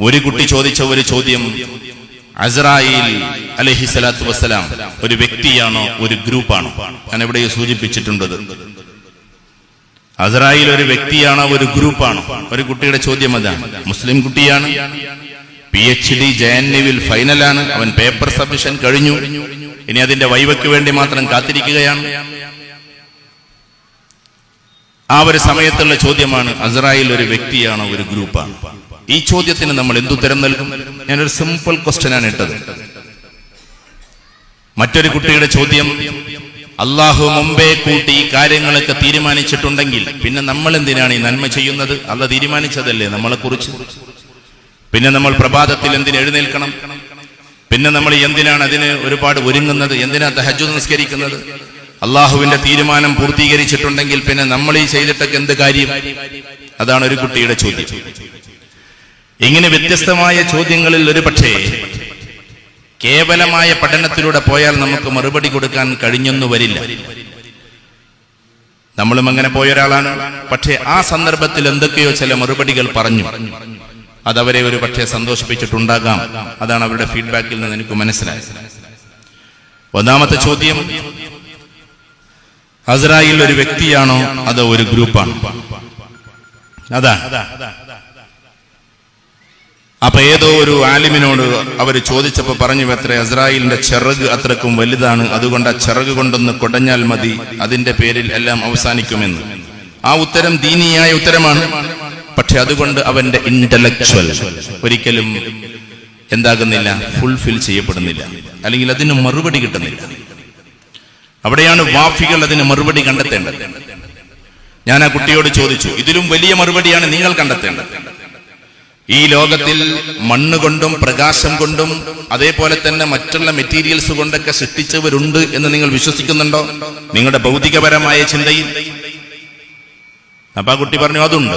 ഒരു കുട്ടി ചോദിച്ച ഒരു ചോദ്യം. അസ്രായിൽ അലഹി സ്വലാത്തു വസ്സലാം ഒരു വ്യക്തിയാണോ ഒരു ഗ്രൂപ്പാണോ? ഞാൻ ഇവിടെ സൂചിപ്പിച്ചിട്ടുണ്ടത്. അസ്രായിൽ ഒരു വ്യക്തിയാണോ ഒരു ഗ്രൂപ്പാണോ? ഒരു കുട്ടിയുടെ ചോദ്യം അതാണ് മുസ്ലിം കുട്ടിയാണ്. P H D J N യുവിൽ ഫൈനലാണ്. അവൻ പേപ്പർ സബ്മിഷൻ കഴിഞ്ഞു. ഇനി അതിന്റെ വൈവയ്ക്ക് വേണ്ടി മാത്രം കാത്തിരിക്കുകയാണ്. ആ ഒരു സമയത്തുള്ള ചോദ്യമാണ് അസറായിൽ ഒരു വ്യക്തിയാണോ ഒരു ഗ്രൂപ്പാണ്? ഈ ചോദ്യത്തിന് നമ്മൾ എന്തുത്തരം നൽകും? ഞാനൊരു സിമ്പിൾ ക്വസ്റ്റ്യൻ ആണ് ഇട്ടത്. മറ്റൊരു കുട്ടിയുടെ ചോദ്യം അള്ളാഹു മുമ്പേ കൂട്ടി ഈ കാര്യങ്ങളൊക്കെ തീരുമാനിച്ചിട്ടുണ്ടെങ്കിൽ പിന്നെ നമ്മൾ എന്തിനാണ് ഈ നന്മ ചെയ്യുന്നത്? അല്ല തീരുമാനിച്ചതല്ലേ നമ്മളെ കുറിച്ച് പിന്നെ നമ്മൾ പ്രഭാതത്തിൽ എന്തിന് എഴുന്നേൽക്കണം? പിന്നെ നമ്മൾ എന്തിനാണ് അതിന് ഒരുപാട് ഒരുങ്ങുന്നത്? എന്തിനാ തഹജു നിസ്കരിക്കുന്നത്? അള്ളാഹുവിന്റെ തീരുമാനം പൂർത്തീകരിച്ചിട്ടുണ്ടെങ്കിൽ പിന്നെ നമ്മൾ ഈ ചെയ്തിട്ടൊക്കെ എന്ത് കാര്യം? അതാണ് ഒരു കുട്ടിയുടെ ചോദ്യം. ഇങ്ങനെ വ്യത്യസ്തമായ ചോദ്യങ്ങളിൽ ഒരു പക്ഷേ കേവലമായ പഠനത്തിലൂടെ പോയാൽ നമുക്ക് മറുപടി കൊടുക്കാൻ കഴിഞ്ഞെന്നു വരില്ല. നമ്മളും അങ്ങനെ പോയ ഒരാളാണ് പക്ഷേ ആ സന്ദർഭത്തിൽ എന്തൊക്കെയോ ചില മറുപടികൾ പറഞ്ഞു. അതവരെ ഒരു പക്ഷേ സന്തോഷിപ്പിച്ചിട്ടുണ്ടാകാം. അതാണ് അവരുടെ ഫീഡ്ബാക്കിൽ നിന്ന് എനിക്ക് മനസ്സിലായത്. ഒന്നാമത്തെ ചോദ്യം ഹസ്രായിൽ ഒരു വ്യക്തിയാണോ അതോ ഒരു ഗ്രൂപ്പാണോ? അതാ. അപ്പൊ ഏതോ ഒരു ആലിമിനോട് അവർ ചോദിച്ചപ്പോ പറഞ്ഞു എത്ര അസ്രായിലിന്റെ ചിറക് അത്രക്കും വലുതാണ്. അതുകൊണ്ട് ആ ചിറക് കൊണ്ടൊന്ന് കൊടഞ്ഞാൽ മതി. അതിന്റെ പേരിൽ എല്ലാം അവസാനിക്കുമെന്ന്. ആ ഉത്തരം ദീനിയായ ഉത്തരമാണ്. പക്ഷെ അതുകൊണ്ട് അവന്റെ ഇന്റലക്ച്വൽ ഒരിക്കലും എന്താകുന്നില്ല ഫുൾഫിൽ ചെയ്യപ്പെടുന്നില്ല. അല്ലെങ്കിൽ അതിന് മറുപടി കിട്ടുന്നില്ല. അവിടെയാണ് വാഫികൾ അതിന് മറുപടി കണ്ടെത്തേണ്ടത്. ഞാൻ ആ കുട്ടിയോട് ചോദിച്ചു ഇതിലും വലിയ മറുപടിയാണ് നിങ്ങൾ കണ്ടെത്തേണ്ടത്. ഈ ലോകത്തിൽ മണ്ണ് കൊണ്ടും പ്രകാശം കൊണ്ടും അതേപോലെ തന്നെ മറ്റുള്ള മെറ്റീരിയൽസ് കൊണ്ടൊക്കെ സൃഷ്ടിച്ചവരുണ്ട് എന്ന് നിങ്ങൾ വിശ്വസിക്കുന്നുണ്ടോ? നിങ്ങളുടെ ഭൗതികപരമായ ചിന്തയിൽ. അപ്പൊ കുട്ടി പറഞ്ഞു അതുണ്ട്.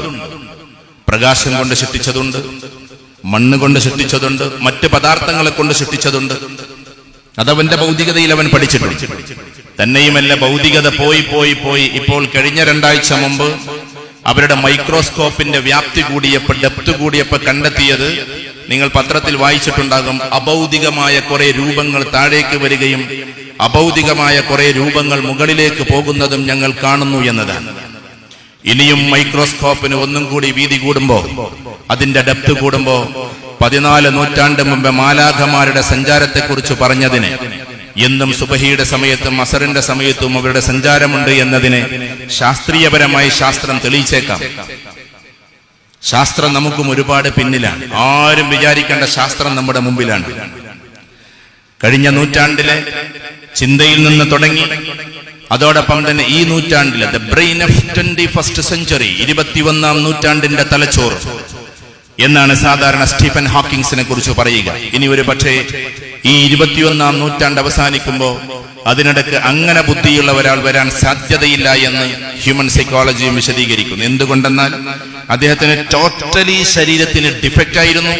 പ്രകാശം കൊണ്ട് സൃഷ്ടിച്ചതുണ്ട് മണ്ണ് കൊണ്ട് സൃഷ്ടിച്ചതുണ്ട് മറ്റ് പദാർത്ഥങ്ങളെ കൊണ്ട് സൃഷ്ടിച്ചതുണ്ട്. അതവന്റെ ഭൗതികതയിൽ അവൻ പഠിച്ചിട്ടുണ്ട്. തന്നെയുമല്ല ഭൗതികത പോയി പോയി പോയി ഇപ്പോൾ കഴിഞ്ഞ രണ്ടാഴ്ച മുമ്പ് അവരുടെ മൈക്രോസ്കോപ്പിന്റെ വ്യാപ്തി കൂടിയപ്പോ ഡെപ്ത് കൂടിയപ്പോ കണ്ടെത്തിയത് നിങ്ങൾ പത്രത്തിൽ വായിച്ചിട്ടുണ്ടാകും അഭൗതികമായ കുറെ രൂപങ്ങൾ താഴേക്ക് വരികയും അഭൗതികമായ കുറെ രൂപങ്ങൾ മുകളിലേക്ക് പോകുന്നതും ഞങ്ങൾ കാണുന്നു എന്നതാണ്. ഇനിയും മൈക്രോസ്കോപ്പിന് ഒന്നും കൂടി വീതി കൂടുമ്പോ അതിന്റെ ഡെപ്ത് കൂടുമ്പോ പതിനാല് നൂറ്റാണ്ട് മുമ്പ് മാലാഖമാരുടെ സഞ്ചാരത്തെക്കുറിച്ച് പറഞ്ഞതിന് എന്നും സുബഹിയുടെ സമയത്തും അസറിന്റെ സമയത്തും അവരുടെ സഞ്ചാരമുണ്ട് എന്നതിനെ ശാസ്ത്രീയപരമായി ശാസ്ത്രം തെളിയിച്ചേക്കാം. ശാസ്ത്രം നമുക്കും ഒരുപാട് പിന്നിലാണ്. ആരും വിചാരിക്കേണ്ട ശാസ്ത്രം നമ്മുടെ മുമ്പിലാണ്. കഴിഞ്ഞ നൂറ്റാണ്ടിലെ ചിന്തയിൽ നിന്ന് തുടങ്ങി അതോടൊപ്പം തന്നെ ഈ നൂറ്റാണ്ടിലെ the brain of twenty first century ഇരുപത്തിയൊന്നാം നൂറ്റാണ്ടിന്റെ തലച്ചോറ്. എന്നാണ് സാധാരണ സ്റ്റീഫൻ ഹോക്കിങ്സിനെ കുറിച്ച് പറയുക. ഇനി ഒരു പക്ഷേ ഈ ഇരുപത്തിയൊന്നാം നൂറ്റാണ്ട് അവസാനിക്കുമ്പോൾ അതിനിടക്ക് അങ്ങനെ ബുദ്ധിയുള്ള ഒരാൾ വരാൻ സാധ്യതയില്ല എന്ന് ഹ്യൂമൻ സൈക്കോളജിയും വിശദീകരിക്കുന്നു. എന്തുകൊണ്ടെന്നാൽ അദ്ദേഹത്തിന് ടോട്ടലി ശരീരത്തിന് ഡിഫക്റ്റ് ആയിരുന്നു.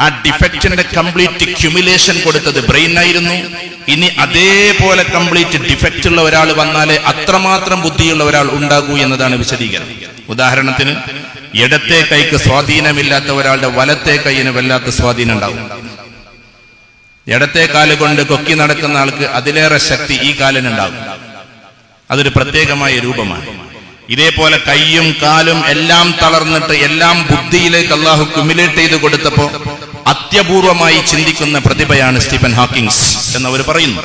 ആ ഡിഫക്റ്റിന്റെ കംപ്ലീറ്റ് ക്യുമുലേഷൻ കൊടുത്തത് ബ്രെയിൻ ആയിരുന്നു. ഇനി അതേപോലെ കംപ്ലീറ്റ് ഡിഫക്റ്റ് ഉള്ള ഒരാൾ വന്നാലേ അത്രമാത്രം ബുദ്ധിയുള്ള ഒരാൾ ഉണ്ടാകൂ എന്നതാണ് വിശദീകരണം. ഉദാഹരണത്തിന് ഇടത്തെ കൈക്ക് സ്വാധീനമില്ലാത്ത ഒരാളുടെ വലത്തെ കൈയിന് വല്ലാത്ത സ്വാധീനം ഉണ്ടാവും ഇടത്തെ കാൽ കൊണ്ട് കൊക്കി നടക്കുന്ന ആൾക്ക് അതിലേറെ ശക്തി ഈ കാലിനുണ്ടാകും. അതൊരു പ്രത്യേകമായ രൂപമാണ്. ഇതേപോലെ കൈയും കാലും എല്ലാം തളർന്നിട്ട് എല്ലാം ബുദ്ധിയിലേക്ക് അള്ളാഹു കുമിലേറ്റ് ചെയ്ത് കൊടുത്തപ്പോ അത്യപൂർവമായി ചിന്തിക്കുന്ന പ്രതിഭയാണ് സ്റ്റീഫൻ ഹാക്കിങ്സ് എന്നവർ പറയുന്നു.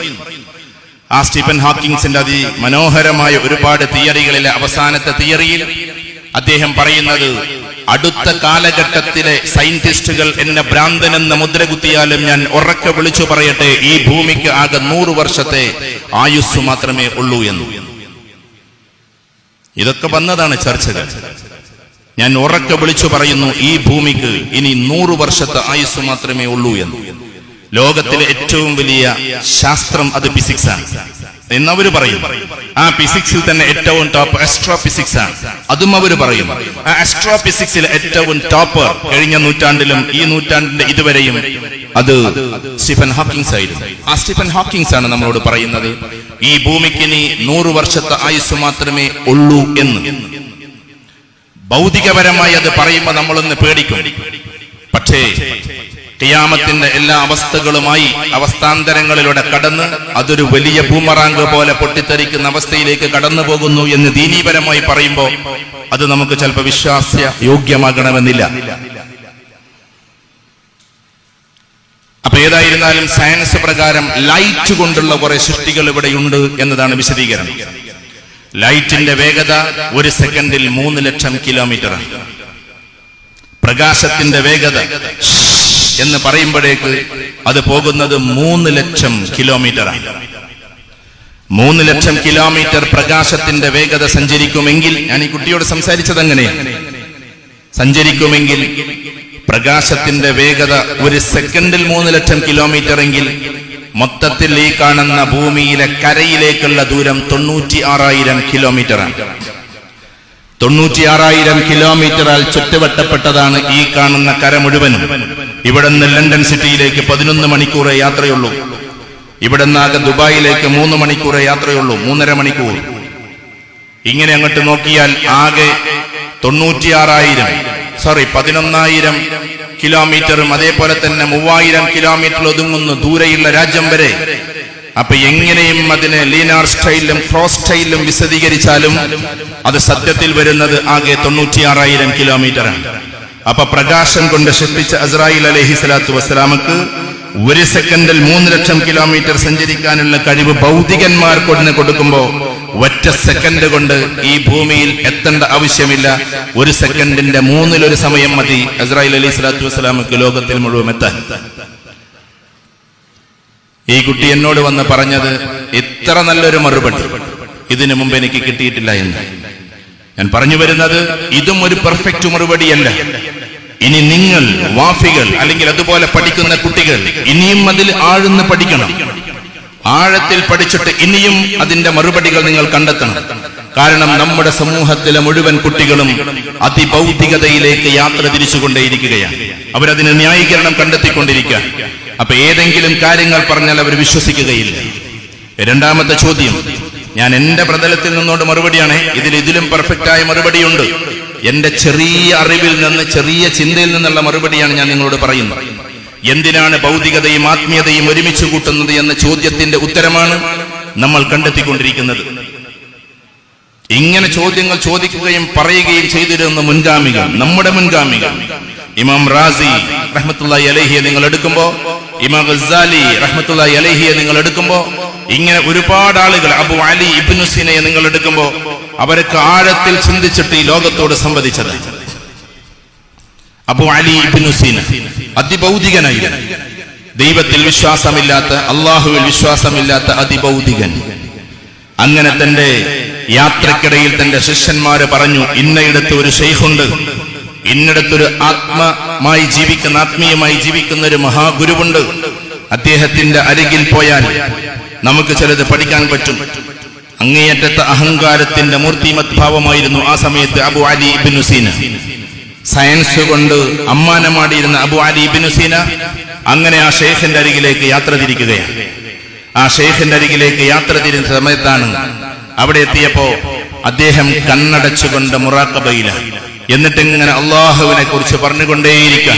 ആ സ്റ്റീഫൻ ഹാക്കിങ്സിന്റെ അതി മനോഹരമായ ഒരുപാട് തിയറികളിലെ അവസാനത്തെ തിയറിയിൽ അദ്ദേഹം പറയുന്നത് അടുത്ത കാലഘട്ടത്തിലെ സയന്റിസ്റ്റുകൾ എന്നെ ഭ്രാന്തൻ എന്ന മുദ്ര കുത്തിയാലും ഞാൻ ഉറക്കെ വിളിച്ചു പറയട്ടെ ഈ ഭൂമിക്ക് ആകെ നൂറ് വർഷത്തെ ആയുസ് മാത്രമേ ഉള്ളൂ എന്ന്. ഇതൊക്കെ വന്നതാണ് ചർച്ചകൾ. ഞാൻ ഉറക്കെ വിളിച്ചു പറയുന്നു ഈ ഭൂമിക്ക് ഇനി നൂറ് വർഷത്തെ ആയുസ് മാത്രമേ ഉള്ളൂ എന്ന്. ലോകത്തിലെ ഏറ്റവും വലിയ ശാസ്ത്രം അത് ഫിസിക്സ് ആണ് എന്നവര് പറയും ആ ഫിസിക്സിൽ തന്നെ ഏറ്റവും ടോപ്പ് എക്സ്ട്രോ ഫിസിക്സ് ആണ്. അതും അവർ പറയും. ആ എക്സ്ട്രോ ഫിസിക്സിൽ ഏറ്റവും ടോപ്പ് കഴിഞ്ഞ നൂറ്റാണ്ടിലും ഈ നൂറ്റാണ്ടിന്റെ ഇതുവരെയും അത് സ്റ്റീഫൻ ഹോക്കിങ്സ് ആയിരുന്നു ആ സ്റ്റീഫൻ ഹോക്കിങ്സ് ആണ് നമ്മളോട് പറയുന്നത്. ഈ ഭൂമിക്ക് ഇനി നൂറ് വർഷത്തെ ആയുസ് മാത്രമേ ഉള്ളൂ എന്ന്. ഭൗതികപരമായി അത് പറയുമ്പോൾ നമ്മളൊന്ന് പേടിക്കും. പക്ഷേ ഖിയാമത്തിന്റെ എല്ലാ അവസ്ഥകളുമായി അവസ്ഥാന്തരങ്ങളിലൂടെ കടന്ന് അതൊരു വലിയ ഭൂമറാങ്ക് പോലെ പൊട്ടിത്തെറിക്കുന്ന അവസ്ഥയിലേക്ക് കടന്നു പോകുന്നു എന്ന് ദീനീപരമായി പറയുമ്പോൾ അത് നമുക്ക് ചിലപ്പോൾ വിശ്വാസ്യ യോഗ്യമാകണമെന്നില്ല. അപ്പൊ ഏതായിരുന്നാലും സയൻസ് പ്രകാരം ലൈറ്റ് കൊണ്ടുള്ള കുറെ സൃഷ്ടികൾ ഇവിടെയുണ്ട് എന്നതാണ് വിശദീകരണം. ലൈറ്റിന്റെ വേഗത ഒരു സെക്കൻഡിൽ മൂന്ന് ലക്ഷം കിലോമീറ്റർ പ്രകാശത്തിന്റെ വേഗത എന്ന് പറയുമ്പോഴേക്ക് അത് പോകുന്നത് മൂന്ന് ലക്ഷം കിലോമീറ്ററാണ്. മൂന്ന് ലക്ഷം കിലോമീറ്റർ പ്രകാശത്തിന്റെ വേഗത സഞ്ചരിക്കുമെങ്കിൽ ഞാൻ ഈ കുട്ടിയോട് സംസാരിച്ചത് സഞ്ചരിക്കുമെങ്കിൽ പ്രകാശത്തിന്റെ വേഗത ഒരു സെക്കൻഡിൽ മൂന്ന് ലക്ഷം കിലോമീറ്റർ എങ്കിൽ മൊത്തത്തിൽ ഈ കാണുന്ന ഭൂമിയിലെ കരയിലേക്കുള്ള ദൂരം തൊണ്ണൂറ്റി ആറായിരം കിലോമീറ്ററാണ്. തൊണ്ണൂറ്റിയാറായിരം കിലോമീറ്ററാൽ ചുറ്റുവട്ടപ്പെട്ടതാണ് ഈ കാണുന്ന കര മുഴുവനും. ഇവിടെ നിന്ന് ലണ്ടൻ സിറ്റിയിലേക്ക് പതിനൊന്ന് മണിക്കൂറേ യാത്രയുള്ളൂ. ഇവിടെ നിന്നാകെ ദുബായിലേക്ക് മൂന്ന് മണിക്കൂറേ യാത്രയുള്ളൂ മൂന്നര മണിക്കൂർ. ഇങ്ങനെ അങ്ങോട്ട് നോക്കിയാൽ ആകെ തൊണ്ണൂറ്റിയാറായിരം സോറി പതിനൊന്നായിരം കിലോമീറ്ററും അതേപോലെ തന്നെ മൂവായിരം കിലോമീറ്റർ ഒതുങ്ങുന്ന ദൂരെയുള്ള രാജ്യം വരെ അപ്പൊ എങ്ങനെയും അതിനെ ലീനാർ സ്റ്റൈലിലും ക്രോസ് സ്റ്റൈലിലും വിശദീകരിച്ചാലും അത് സത്യത്തിൽ വരുന്നത് ആകെ തൊണ്ണൂറ്റിയാറായിരം കിലോമീറ്റർ ആണ് അപ്പൊ പ്രകാശം കൊണ്ട് ശ്രദ്ധിച്ച അസ്രായിൽ അലഹി സ്വലാത്തു വസ്സലാമക്ക് ഒരു സെക്കൻഡിൽ മൂന്ന് ലക്ഷം കിലോമീറ്റർ സഞ്ചരിക്കാനുള്ള കഴിവ് ഭൗതികന്മാർ കൊണ്ട് കൊടുക്കുമ്പോ ഒറ്റ സെക്കൻഡ് കൊണ്ട് ഈ ഭൂമിയിൽ എത്തേണ്ട ആവശ്യമില്ല. ഒരു സെക്കൻഡിന്റെ മൂന്നിലൊരു സമയം മതി അസ്രായിൽ അലഹി സ്വലാത്തു വസ്സലാമക്ക് ലോകത്തിൽ മുഴുവൻ എത്താൻ. ഈ കുട്ടി എന്നോട് വന്ന് പറഞ്ഞത് ഇത്ര നല്ലൊരു മറുപടി. ഇതിനു മുമ്പ് എനിക്ക് കിട്ടിയിട്ടില്ല എന്ന്. ഞാൻ പറഞ്ഞു വരുന്നത് ഇതും ഒരു പെർഫെക്റ്റ് മറുപടിയല്ല. ഇനി നിങ്ങൾ വാഫികൾ അല്ലെങ്കിൽ അതുപോലെ പഠിക്കുന്ന കുട്ടികൾ ഇനിയും അതിൽ ആഴ്ന്ന് പഠിക്കണം. ആഴത്തിൽ പഠിച്ചിട്ട് ഇനിയും അതിന്റെ മറുപടികൾ നിങ്ങൾ കണ്ടെത്തണം. കാരണം നമ്മുടെ സമൂഹത്തിലെ മുഴുവൻ കുട്ടികളും അതിഭൗതികതയിലേക്ക് യാത്ര തിരിച്ചുകൊണ്ടേയിരിക്കുകയാണ്. അവരതിന് ന്യായീകരണം കണ്ടെത്തിക്കൊണ്ടിരിക്കുക അപ്പൊ ഏതെങ്കിലും കാര്യങ്ങൾ പറഞ്ഞാൽ അവർ വിശ്വസിക്കുകയില്ല. രണ്ടാമത്തെ ചോദ്യം ഞാൻ എന്റെ പ്രതലത്തിൽ നിന്നോട് മറുപടിയാണ് ഇതിൽ ഇതിലും പെർഫെക്റ്റായ മറുപടിയുണ്ട്. എന്റെ ചെറിയ അറിവിൽ നിന്ന് ചെറിയ ചിന്തയിൽ നിന്നുള്ള മറുപടിയാണ് ഞാൻ നിങ്ങളോട് പറയുന്നത്. എന്തിനാണ് ഭൗതികതയും ആത്മീയതയും ഒരുമിച്ച് കൂട്ടുന്നത് എന്ന ചോദ്യത്തിന്റെ ഉത്തരമാണ് നമ്മൾ കണ്ടെത്തിക്കൊണ്ടിരിക്കുന്നത്. ഇങ്ങനെ ചോദ്യങ്ങൾ ചോദിക്കുകയും പറയുകയും ചെയ്തിരുന്ന മുൻഗാമികൾ നമ്മുടെ മുൻഗാമികൾ. ഇമാം റാസി റഹ്മത്തുള്ളാഹി അലഹിയെ നിങ്ങൾ എടുക്കുമ്പോ ഇമാം ഗസാലി റഹ്മത്തുള്ള അലഹിയെ നിങ്ങൾ എടുക്കുമ്പോ ഇങ്ങനെ ഒരുപാട് ആളുകൾ അബു അലി ഇബ്നുസിനെ നിങ്ങൾ എടുക്കുമ്പോ അവർക്ക് ആഴത്തിൽ ചിന്തിച്ചിട്ട് ഈ ലോകത്തോട് സംവദിച്ചത്. അബു അലി ഇബ്നുസീന അതിഭൗതികനായി ദൈവത്തിൽ വിശ്വാസമില്ലാത്ത അള്ളാഹുവിൽ വിശ്വാസമില്ലാത്ത അതിഭൗതികൻ അങ്ങനെ തന്റെ യാത്രക്കിടയിൽ തന്റെ ശിഷ്യന്മാര് പറഞ്ഞു ഇന്നയിടത്ത് ഒരു ഷെയ്ഖുണ്ട് ഇന്നിടത്തൊരു ആത്മമായി ജീവിക്കുന്ന ആത്മീയമായി ജീവിക്കുന്ന ഒരു മഹാഗുരുവുണ്ട്. അദ്ദേഹത്തിന്റെ അരികിൽ പോയാൽ നമുക്ക് ചിലത് പഠിക്കാൻ പറ്റും. അങ്ങേയറ്റത്തെ അഹങ്കാരത്തിന്റെ മൂർത്തിമത്ഭാവമായിരുന്നു ആ സമയത്ത് Abu Ali ibn Sina science കൊണ്ട് അമ്മാനമാടിയിരുന്ന അബു അലി ഇബിൻ ഹുസീന അങ്ങനെ ആ ഷെയ്ഖിന്റെ അരികിലേക്ക് യാത്ര തിരിക്കുകയാണ്. ആ ഷെയ്ഖിന്റെ അരികിലേക്ക് യാത്ര തിരിഞ്ഞ സമയത്താണ് അവിടെ എത്തിയപ്പോ അദ്ദേഹം കണ്ണടച്ചുകൊണ്ട് മുറാക്കബയില എന്നിട്ട് ഇങ്ങനെ അള്ളാഹുവിനെ കുറിച്ച് പറഞ്ഞുകൊണ്ടേയിരിക്കാൻ.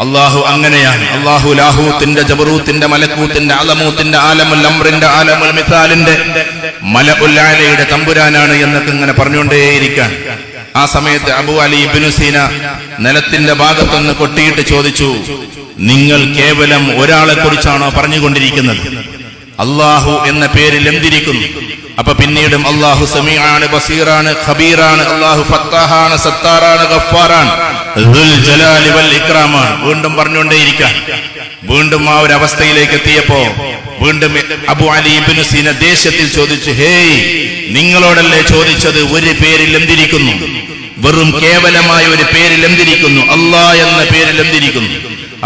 അള്ളാഹു അങ്ങനെയാണ്. അള്ളാഹു ലാഹൂത്തിന്റെ ജബറൂത്തിന്റെ മലക്കൂത്തിന്റെ അലമൂത്തിന്റെ ആലമുൽ അമ്രിന്റെ ആലമുൽ മിസാലിന്റെ മല ഉല്ലാലയുടെ തമ്പുരാനാണ് എന്നൊക്കെ ഇങ്ങനെ പറഞ്ഞുകൊണ്ടേയിരിക്കാൻ. ആ സമയത്ത് അബു അലി ബിനുസീന നിലത്തിന്റെ ഭാഗത്തുനിന്ന് കൊട്ടിയിട്ട് ചോദിച്ചു നിങ്ങൾ കേവലം ഒരാളെ കുറിച്ചാണോ പറഞ്ഞുകൊണ്ടിരിക്കുന്നത്? അള്ളാഹു എന്ന പേരിൽ എന്തിരിക്കുന്നു? അപ്പൊ പിന്നീടും അള്ളാഹു സമീആണ് ബസീറാണ് ഖബീറാണ് അള്ളാഹു ഫത്താഹാണ് സത്താറാണ് ഗഫാറാണ് ഇക്രാമാണ്. വീണ്ടും പറഞ്ഞുകൊണ്ടേയിരിക്കാൻ വീണ്ടും ആ ഒരു അവസ്ഥയിലേക്ക് എത്തിയപ്പോ വീണ്ടും അബു അലി സീന ദേശത്തിൽ ചോദിച്ചു ഹേയ് നിങ്ങളോടല്ലേ ചോദിച്ചത് ഒരു പേരിൽ എന്തിരിക്കുന്നു? വെറും കേവലമായ ഒരു പേരിൽ എന്തിരിക്കുന്നു? അല്ലാ എന്ന പേരിൽ എന്തിരിക്കുന്നു?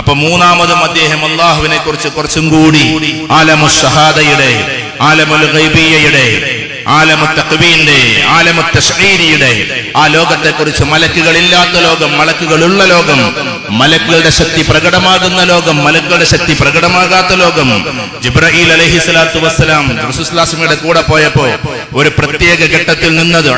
അപ്പൊ മൂന്നാമതും അദ്ദേഹം അള്ളാഹുവിനെ കുറിച്ച് കുറച്ചും കൂടി ആലമു ഷഹാദയുടെ ആലമുൽ ഗൈബിയയുടെ ആലമു തക്വീന്റെ ആലമു തഷ്ഈരിയുടെ ആ ലോകത്തെ കുറിച്ച് മലക്കുകളില്ലാത്ത ലോകം മലക്കുകളുള്ള ലോകം മലക്കുകളുടെ ശക്തി പ്രകടമാകുന്ന ലോകം മലക്കുകളുടെ ശക്തി പ്രകടമാകാത്ത ലോകം. ജിബ്രഹീൽ അലഹി സ്വലാത്തു വസ്സലാം കൂടെ പോയപ്പോ ഒരു പ്രത്യേക ഘട്ടത്തിൽ നിന്നത്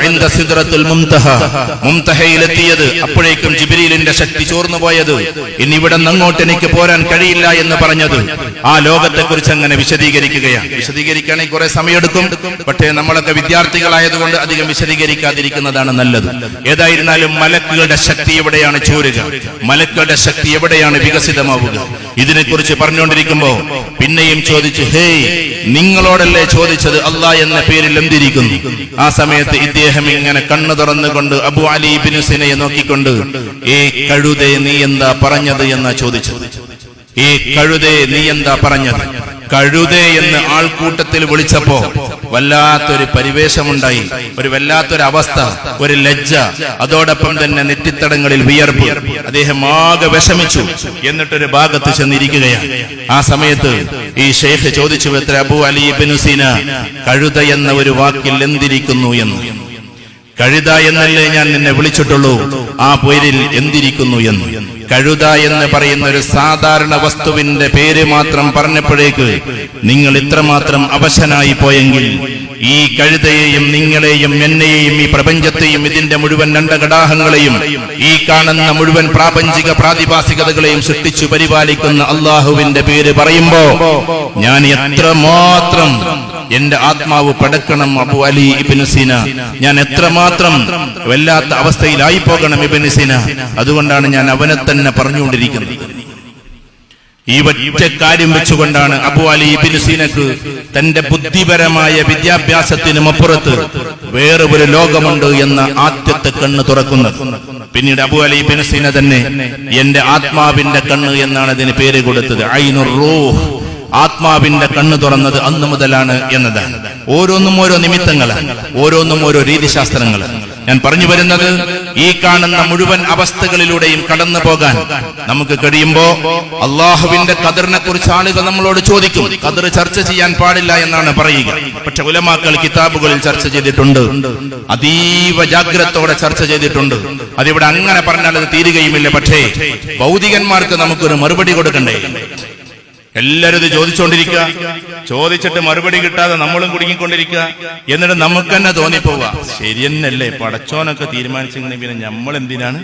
മുംതഹയിലെത്തിയത് അപ്പോഴേക്കും ജിബ്രീലിന്റെ ശക്തി ചോർന്നു പോയത്. ഇനി ഇവിടെ നിന്ന് അങ്ങോട്ട് എനിക്ക് പോരാൻ കഴിയില്ല എന്ന് പറഞ്ഞത്. ആ ലോകത്തെ കുറിച്ച് അങ്ങനെ വിശദീകരിക്കുകയാണ്. വിശദീകരിക്കുകയാണെങ്കിൽ കുറെ സമയമെടുക്കും. പക്ഷേ നമ്മളൊക്കെ വിദ്യാർത്ഥികളായതുകൊണ്ട് അധികം വിശദീകരിക്കാതിരിക്കുന്നതാണ് നല്ലത്. ഏതായിരുന്നാലും മലക്കുകളുടെ ശക്തി എവിടെയാണ് ചോരുക? മലക്കുകളുടെ ശക്തി എവിടെയാണ് വികസിതമാവുക? ഇതിനെക്കുറിച്ച് പറഞ്ഞുകൊണ്ടിരിക്കുമ്പോ പിന്നെയും ചോദിച്ചു ഹേയ് നിങ്ങളോടല്ലേ ചോദിച്ചത് അല്ല എന്ന പേരിൽ എന്തിരിക്കുന്നു ആ സമയത്ത് ഇദ്ദേഹം ഇങ്ങനെ കണ്ണു തുറന്നുകൊണ്ട് അബു അലിബിനുസിനെ നോക്കിക്കൊണ്ട് ഏ കഴുതേ നീ എന്താ പറഞ്ഞത്? എന്ന് ചോദിച്ചു. ഈ കഴുതേ നീ എന്താ പറഞ്ഞത്? കഴുതേ എന്ന് ആൾക്കൂട്ടത്തിൽ വിളിച്ചപ്പോ വല്ലാത്തൊരു പരിവേശമുണ്ടായി ഒരു വല്ലാത്തൊരു അവസ്ഥ ഒരു ലജ്ജ. അതോടൊപ്പം തന്നെ നെറ്റിത്തടങ്ങളിൽ വിയർപ്പ്. അദ്ദേഹം ആകെ വിഷമിച്ചു. എന്നിട്ടൊരു ഭാഗത്ത് ചെന്നിരിക്കുകയാണ്. ആ സമയത്ത് ഈ ഷെയ്ഖ് ചോദിച്ചു എത്ര അബു അലി ബിനുസീന കഴുത എന്ന ഒരു വാക്കിൽ എന്തിരിക്കുന്നു എന്ന്? കഴുത എന്നല്ലേ ഞാൻ നിന്നെ വിളിച്ചിട്ടുള്ളൂ. ആ പേരിൽ എന്തിരിക്കുന്നു എന്ന്? കഴുത എന്ന് പറയുന്ന ഒരു സാധാരണ വസ്തുവിന്റെ പേര് മാത്രം പറഞ്ഞപ്പോഴേക്ക് നിങ്ങൾ ഇത്രമാത്രം അവശനായി പോയെങ്കിൽ ഈ കഴുതയെയും നിങ്ങളെയും എന്നെയും ഈ പ്രപഞ്ചത്തെയും ഇതിന്റെ മുഴുവൻ രണ്ട ഘടാഹങ്ങളെയും ഈ കാണുന്ന മുഴുവൻ പ്രാപഞ്ചിക പ്രാതിഭാസികതകളെയും സൃഷ്ടിച്ചു പരിപാലിക്കുന്ന അള്ളാഹുവിന്റെ പേര് പറയുമ്പോ ഞാൻ എത്രമാത്രം എന്റെ ആത്മാവ് പടക്കണം അബു അലി ഇബിനുസീന ഞാൻ എത്രമാത്രം വല്ലാത്ത അവസ്ഥയിലായി പോകണം ഇബിനുസീന അതുകൊണ്ടാണ് ഞാൻ അവനെ തന്നെ പറഞ്ഞുകൊണ്ടിരിക്കുന്നത്. ഈ ഒറ്റ കാര്യം വെച്ചുകൊണ്ടാണ് അബു അലി ഇബിനുസീനക്ക് തന്റെ ബുദ്ധിപരമായ വിദ്യാഭ്യാസത്തിനും അപ്പുറത്ത് വേറെ ഒരു ലോകമുണ്ട് എന്ന ആദ്യത്തെ കണ്ണ് തുറക്കുന്നത്. പിന്നീട് അബു അലി ഇബിനുസീന തന്നെ എന്റെ ആത്മാവിന്റെ കണ്ണ് എന്നാണ് അതിന് പേര് കൊടുത്തത്. ഐനുർ റൂഹ് ആത്മാവിന്റെ കണ്ണു തുറന്നത് അന്ന് മുതലാണ് എന്നതാണ് ഓരോന്നും ഓരോ നിമിത്തങ്ങളാണ് ഓരോന്നും ഓരോ രീതിശാസ്ത്രങ്ങൾ ഞാൻ പറഞ്ഞു വരുന്നത് ഈ കാണുന്ന മുഴുവൻ അവസ്ഥകളിലൂടെയും കടന്നു പോകാൻ നമുക്ക് കഴിയുമ്പോ അള്ളാഹുവിന്റെ കതിറിനെ കുറിച്ച് ആളുകൾ നമ്മളോട് ചോദിക്കും. കതിർ ചർച്ച ചെയ്യാൻ പാടില്ല എന്നാണ് പറയുക. പക്ഷെ ഉലമാക്കൾ കിതാബുകളിൽ ചർച്ച ചെയ്തിട്ടുണ്ട്. അതീവ ജാഗ്രതയോടെ ചർച്ച ചെയ്തിട്ടുണ്ട്. അതിവിടെ അങ്ങനെ പറഞ്ഞാൽ അത് തീരുകയുമില്ല. പക്ഷേ ഭൗതികന്മാർക്ക് നമുക്കൊരു മറുപടി കൊടുക്കണ്ടേ? എല്ലാവരും ഇത് ചോദിച്ചുകൊണ്ടിരിക്കുക ചോദിച്ചിട്ട് മറുപടി കിട്ടാതെ നമ്മളും കുടുങ്ങിക്കൊണ്ടിരിക്കുക. എന്നിട്ട് നമുക്ക് തന്നെ തോന്നിപ്പോവുക. ശരിയെന്നല്ലേ പടച്ചോനൊക്കെ തീരുമാനിച്ചെങ്കിൽ പിന്നെ നമ്മൾ എന്തിനാണ്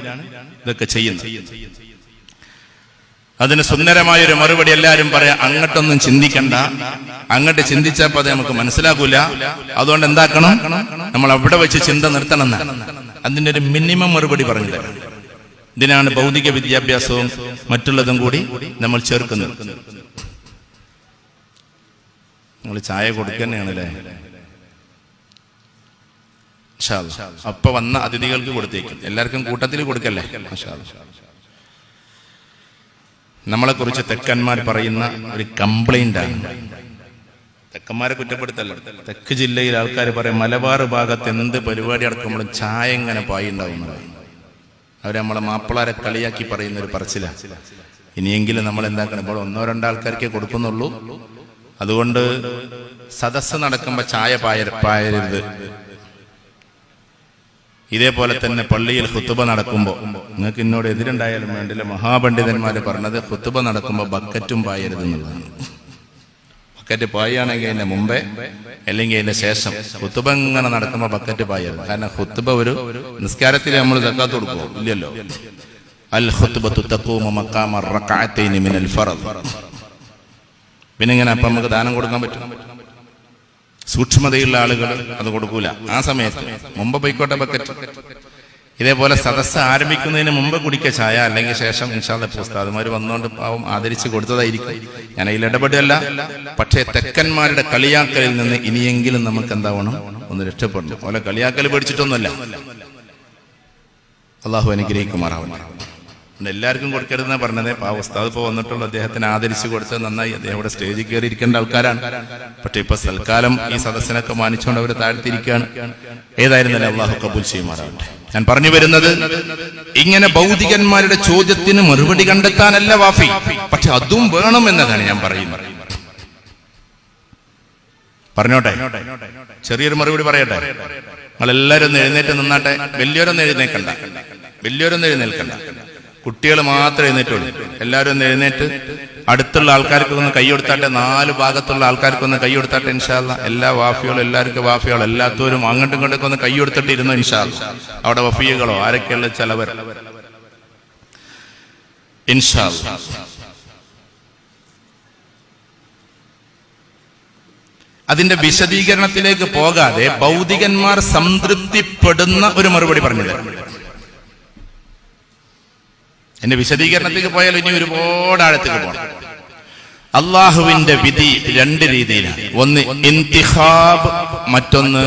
ഇതൊക്കെ ചെയ്യുന്നത്? അതിന് സുന്ദരമായ ഒരു മറുപടി എല്ലാവരും പറയാം. അങ്ങോട്ടൊന്നും ചിന്തിക്കണ്ട. അങ്ങോട്ട് ചിന്തിച്ചപ്പോ അത് നമുക്ക് മനസ്സിലാക്കൂല അതുകൊണ്ട് എന്താക്കണം? നമ്മൾ അവിടെ വെച്ച് ചിന്ത നിർത്തണം അതിന്റെ ഒരു മിനിമം മറുപടി പറഞ്ഞു തരാം. ഇതിനാണ് ഭൗതിക വിദ്യാഭ്യാസവും മറ്റുള്ളതും കൂടി നമ്മൾ ചേർക്കുന്നത്. നിങ്ങൾ ചായ കൊടുക്കുന്നതാണല്ലേ. അപ്പൊ വന്ന അതിഥികൾക്ക് കൊടുത്തേക്കും. എല്ലാവർക്കും കൂട്ടത്തിൽ കൊടുക്കല്ലേ. നമ്മളെ കുറിച്ച് തെക്കന്മാർ പറയുന്ന ഒരു കംപ്ലൈന്റ് ആണ്. തെക്കന്മാരെ കുറ്റപ്പെടുത്തല്ല. തെക്ക് ജില്ലയിൽ ആൾക്കാർ പറയും മലബാർ ഭാഗത്ത് എന്ത് പരിപാടി അടക്കുമ്പോഴും ചായ ഇങ്ങനെ പായുണ്ടാവും അവർ നമ്മളെ മാപ്പിളാരെ കളിയാക്കി പറയുന്ന ഒരു പറച്ചിലാണ് ഇനിയെങ്കിലും നമ്മൾ എന്താക്കണം ഇപ്പോൾ ഒന്നോ രണ്ടോ ആൾക്കാർക്കേ കൊടുക്കുന്നുള്ളൂ. അതുകൊണ്ട് സദസ്സ് നടക്കുമ്പോൾ ചായ പായ പായരുത്. ഇതേപോലെ തന്നെ പള്ളിയിൽ ഹുത്തുബ നടക്കുമ്പോൾ നിങ്ങൾക്ക് എന്നോട് എതിരുണ്ടായാലും വേണ്ടില്ല മഹാപണ്ഡിതന്മാര് പറഞ്ഞത് ഹുത്തുബ നടക്കുമ്പോൾ ബക്കറ്റും പായരുത് എന്നുള്ളതാണ്. ബക്കറ്റ് പായുകയാണെങ്കിൽ അതിന്റെ മുമ്പേ അല്ലെങ്കിൽ അതിന്റെ ശേഷം ഹുത്തുബ ഇങ്ങനെ നടക്കുമ്പോൾ ബക്കറ്റ് പായരുത്. കാരണം ഹുത്തുബ ഒരു നിസ്കാരത്തിൽ നമ്മൾ തക്കാത്ത് കൊടുക്കുമോ ഇല്ലല്ലോ. അൽ ഹുത്തുബ തുത്തക്കൂമ മഖാമ റക്അത്തൈനി മിനൽ ഫറദ്. പിന്നെ ഇങ്ങനെ അപ്പം നമുക്ക് ദാനം കൊടുക്കാൻ പറ്റും? സൂക്ഷ്മതയുള്ള ആളുകൾ അത് കൊടുക്കൂല. ആ സമയത്ത് മുമ്പ് പോയിക്കോട്ടെ ബക്കറ്റ്. ഇതേപോലെ സദസ്സ് ആരംഭിക്കുന്നതിന് മുമ്പ് കുടിക്ക ചായ അല്ലെങ്കിൽ ശേഷം ഇൻഷാദ് പുസ്താദ്മാർ വന്നുകൊണ്ട് പാവം ആദരിച്ച് കൊടുത്തതായിരിക്കും. ഞാൻ അതിൽ ഇടപെടല്ല പക്ഷേ തെക്കന്മാരുടെ കളിയാക്കലിൽ നിന്ന് ഇനിയെങ്കിലും നമുക്ക് എന്താവണം ഒന്ന് രക്ഷപ്പെടണം. ഓലെ കളിയാക്കൽ പേടിച്ചിട്ടൊന്നുമല്ല. അള്ളാഹു അനുഗ്രഹിക്കുമാറാവണം അതുകൊണ്ട് എല്ലാവർക്കും കൊടുക്കരുതെന്നാ പറഞ്ഞത്. ആ ഉസ്താദ് ഇപ്പോൾ വന്നിട്ടുള്ള അദ്ദേഹത്തിന് ആദരിച്ചു കൊടുത്തത് നന്നായി അദ്ദേഹം ഇവിടെ സ്റ്റേജിൽ കയറി ഇരിക്കേണ്ട ആൾക്കാരാണ്. പക്ഷെ ഇപ്പൊ തൽക്കാലം ഈ സദസ്സിനൊക്കെ മാനിച്ചുകൊണ്ട് അവർ താഴ്ത്തിരിക്കുകയാണ് ഏതായിരുന്നല്ലേ അള്ളാഹു കബൂൽ ചെയ്യുമാറാവട്ടെ ഞാൻ പറഞ്ഞു വരുന്നത് ഇങ്ങനെ ഭൗതികന്മാരുടെ ചോദ്യത്തിന് മറുപടി കണ്ടെത്താനല്ല വാഫി. പക്ഷെ അതും വേണം എന്നതാണ് ഞാൻ പറയുന്നത്. പറഞ്ഞോട്ടെ? ചെറിയൊരു മറുപടി പറയട്ടെ? നിങ്ങൾ എല്ലാവരും എഴുന്നേറ്റ് നിന്നാട്ടെ? വലിയൊരൊന്നും എഴുന്നേൽക്കണ്ട. വലിയൊരൊന്നും എഴുന്നേൽക്കണ്ട. കുട്ടികൾ മാത്രമേ എഴുന്നേറ്റുള്ളൂ. എല്ലാവരും ഒന്ന് എഴുന്നേറ്റ്. അടുത്തുള്ള ആൾക്കാർക്കൊന്ന് കൈ കൊടുത്താട്ടെ നാല് ഭാഗത്തുള്ള ആൾക്കാർക്കൊന്ന് കൈ കൊടുത്താട്ടെ ഇൻഷാല്ല എല്ലാ വാഫികളും എല്ലാവർക്കും വാഫികളും എല്ലാത്തവരും അങ്ങോട്ടും ഇങ്ങോട്ടൊക്കെ ഒന്ന് കൈ കൊടുത്തിട്ട് ഇരുന്നു ഇൻഷാല്ല അവിടെ വഫിയകളോ ആരൊക്കെയുള്ള ചിലവർ? ഇൻഷാല്ല അതിന്റെ വിശദീകരണത്തിലേക്ക് പോകാതെ ഭൗതികന്മാർ സംതൃപ്തിപ്പെടുന്ന ഒരു മറുപടി പറഞ്ഞു എന്റെ വിശദീകരണത്തേക്ക് പോയാൽ ഇനി ഒരുപാട് ആഴത്തേക്ക് പോകണം അള്ളാഹുവിന്റെ വിധി രണ്ട് രീതിയിലാണ്. ഒന്ന് ഇന്തിഹാബ് മറ്റൊന്ന്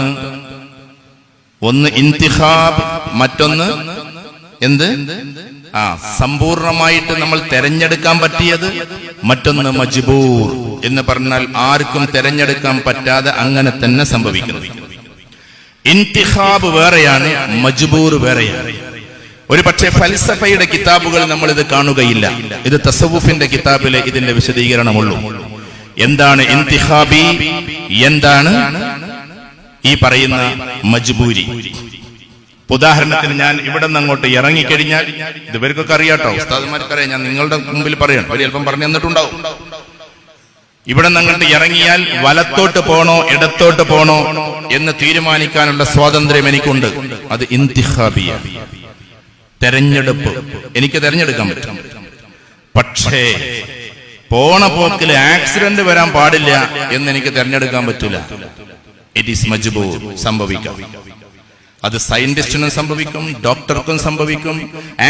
ഒന്ന് ഇന്തിഹാബ് മറ്റൊന്ന് എന്ത്? ആ സമ്പൂർണമായിട്ട് നമ്മൾ തെരഞ്ഞെടുക്കാൻ പറ്റിയത് മറ്റൊന്ന് മജ്ബൂർ എന്ന് പറഞ്ഞാൽ ആർക്കും തെരഞ്ഞെടുക്കാൻ പറ്റാതെ അങ്ങനെ തന്നെ സംഭവിക്കുന്നു. ഇന്തിഹാബ് വേറെയാണ് മജ്ബൂർ വേറെയാണ്. ഒരു പക്ഷേ ഫൽസഫയുടെ കിതാബുകൾ നമ്മൾ ഇത് കാണുകയില്ല. ഇത് തസവുഫിന്റെ കിതാബിലെ ഇതിന്റെ വിശദീകരണമുള്ളൂ. എന്താണ് ഇന്തിഹാബി എന്താണ് ഈ പറയുന്ന മജ്ബൂരി? ഉദാഹരണത്തിന് ഞാൻ ഇവിടെ നിന്ന് അങ്ങോട്ട് ഇറങ്ങിക്കഴിഞ്ഞാൽ ഇത് ഇവർക്കൊക്കെ അറിയാട്ടോ. ഉസ്താദുമാർക്കറിയാം ഞാൻ നിങ്ങളുടെ മുമ്പിൽ പറയണം. ഒരു അല്പം പറഞ്ഞു തന്നിട്ടുണ്ടാവും. ഇവിടെ നിന്ന് അങ്ങോട്ട് ഇറങ്ങിയാൽ വലത്തോട്ട് പോണോ ഇടത്തോട്ട് പോണോ എന്ന് തീരുമാനിക്കാനുള്ള സ്വാതന്ത്ര്യം എനിക്കുണ്ട്. അത് ഇന്തിഹാബിയ തെരഞ്ഞെടുപ്പ്. എനിക്ക് തെരഞ്ഞെടുക്കാൻ പറ്റും. പക്ഷേ പോണ പോക്കിൽ ആക്സിഡന്റ് വരാൻ പാടില്ല എന്ന് എനിക്ക് തെരഞ്ഞെടുക്കാൻ പറ്റില്ല. ഇറ്റ് ഈസ് മജ്ബൂർ സംഭവിക്കാം. അത് സയന്റിസ്റ്റിനും സംഭവിക്കും ഡോക്ടർക്കും സംഭവിക്കും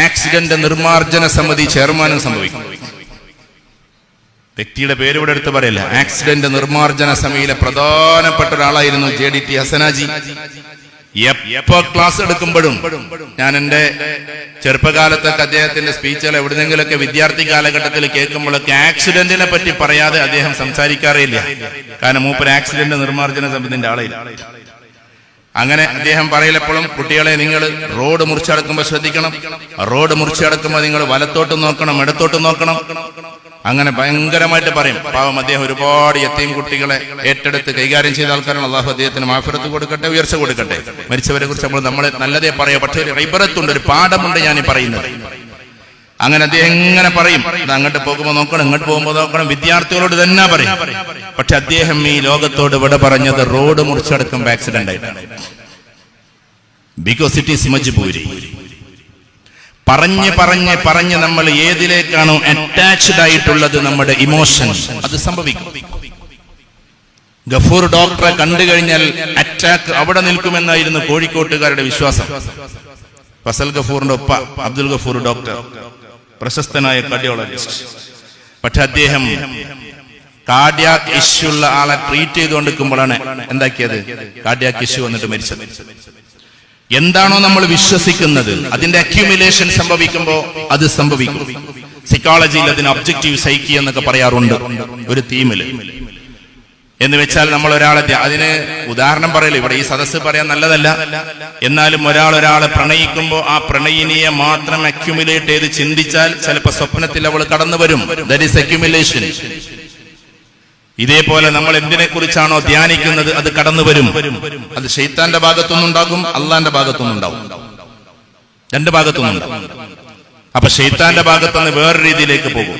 ആക്സിഡന്റ് നിർമാർജന സമിതി ചെയർമാനും സംഭവിക്കും. വ്യക്തിയുടെ പേര് ഇവിടെ എടുത്ത് പറയല്ല. ആക്സിഡന്റ് നിർമാർജന സമിതിയിലെ പ്രധാനപ്പെട്ട ഒരാളായിരുന്നു ജെ ഡി ടി ഹസനാജി. എപ്പോ ക്ലാസ് എടുക്കുമ്പോഴും ഞാൻ എന്റെ ചെറുപ്പകാലത്തൊക്കെ അദ്ദേഹത്തിന്റെ സ്പീച്ചുകൾ എവിടുന്നെങ്കിലൊക്കെ വിദ്യാർത്ഥി കാലഘട്ടത്തിൽ കേൾക്കുമ്പോഴൊക്കെ ആക്സിഡന്റിനെ പറ്റി പറയാതെ അദ്ദേഹം സംസാരിക്കാറേയില്ല. കാരണം മൂപ്പൻ ആക്സിഡന്റ് നിർമ്മാർജന സമിതിന്റെ ആളില്ല അങ്ങനെ അദ്ദേഹം പറയലെപ്പോഴും കുട്ടികളെ നിങ്ങൾ റോഡ് മുറിച്ചടക്കുമ്പോൾ ശ്രദ്ധിക്കണം. റോഡ് മുറിച്ചടക്കുമ്പോൾ നിങ്ങൾ വലത്തോട്ട് നോക്കണം ഇടത്തോട്ട് നോക്കണം. അങ്ങനെ ഭയങ്കരമായിട്ട് പറയും. പാവം അദ്ദേഹം ഒരുപാട് എത്തിയും കുട്ടികളെ ഏറ്റെടുത്ത് കൈകാര്യം ചെയ്ത ആൾക്കാരാണ്. അള്ളാഹു അദ്ദേഹത്തിന് മാഫിറത്ത് കൊടുക്കട്ടെ ഉയർച്ച കൊടുക്കട്ടെ. മരിച്ചവരെ കുറിച്ച് നമ്മൾ നമ്മളെ നല്ലതേ പറയാം. പക്ഷേ ഒരു റൈബറത്തുണ്ട് ഒരു പാഠമുണ്ട് ഞാൻ ഈ പറയുന്നത്. അങ്ങനെ അദ്ദേഹം എങ്ങനെ പറയും. അങ്ങോട്ട് പോകുമ്പോൾ നോക്കണം ഇങ്ങോട്ട് പോകുമ്പോൾ നോക്കണം. വിദ്യാർത്ഥികളോട് തന്നെ പറയും? പക്ഷെ അദ്ദേഹം ഈ ലോകത്തോട് ഇവിടെ പറഞ്ഞത് റോഡ് മുറിച്ചടക്കുമ്പോൾ ആക്സിഡന്റ് ആയിട്ടാണ്. ബിക്കോസ് ഇറ്റ് ഈസ് മജ്ബൂരി പറഞ്ഞ് പറഞ്ഞ് പറഞ്ഞ് നമ്മൾ ഏതിലേക്കാണോ അറ്റാച്ച്ഡ് ആയിട്ടുള്ളത് നമ്മുടെ ഇമോഷൻ അത് സംഭവിക്കും. ഗഫൂർ ഡോക്ടറെ കണ്ടു കഴിഞ്ഞാൽ അറ്റാക്ക് അവിടെ നിൽക്കുമെന്നായിരുന്നു കോഴിക്കോട്ടുകാരുടെ വിശ്വാസം. ഫസൽ ഗഫൂറിന്റെ ഒപ്പ അബ്ദുൽ ഗഫൂർ ഡോക്ടർ പ്രശസ്തനായ കാർഡിയോളജിസ്റ്റ് പക്ഷെ അദ്ദേഹം കാർഡിയാക് ഇഷ്യൂ ഉള്ള ആളെ ട്രീറ്റ് ചെയ്തുകൊണ്ടിരിക്കുമ്പോഴാണ് എന്താക്കിയത്? കാർഡിയാക് ഇഷ്യൂ വന്നിട്ട് മരിച്ചത്. എന്താണോ നമ്മൾ വിശ്വസിക്കുന്നത്? അതിന്റെ അക്യുമുലേഷൻ സംഭവിക്കുമ്പോ അത് സംഭവിക്കും. സൈക്കോളജിയിൽ അതിന് ഒബ്ജക്റ്റീവ് സൈക്കി എന്നൊക്കെ പറയാറുണ്ട് ഒരു തീമിൽ എന്ന് വെച്ചാൽ നമ്മൾ ഒരാളെ അതിന് ഉദാഹരണം പറയൽ ഇവിടെ ഈ സദസ്സ് പറയാൻ നല്ലതല്ല. എന്നാലും ഒരാൾ ഒരാളെ പ്രണയിക്കുമ്പോൾ ആ പ്രണയിനിയെ മാത്രം അക്യുമുലേറ്റ് ചെയ്ത് ചിന്തിച്ചാൽ ചിലപ്പോൾ സ്വപ്നത്തിൽ അവൾ കടന്നു വരും ദറ്റ് ഈസ് അക്യുമുലേഷൻ ഇതേപോലെ നമ്മൾ എന്തിനെ കുറിച്ചാണോ ധ്യാനിക്കുന്നത് അത് കടന്നു വരും. അത് ഷെയ്ത്താന്റെ ഭാഗത്തുനിന്നുണ്ടാകും അള്ളാന്റെ ഭാഗത്തുനിന്നുണ്ടാവും രണ്ട് ഭാഗത്തുനിന്നുണ്ടാവും അപ്പൊ ഷെയ്ത്താന്റെ ഭാഗത്തുനിന്ന് വേറെ രീതിയിലേക്ക് പോകും.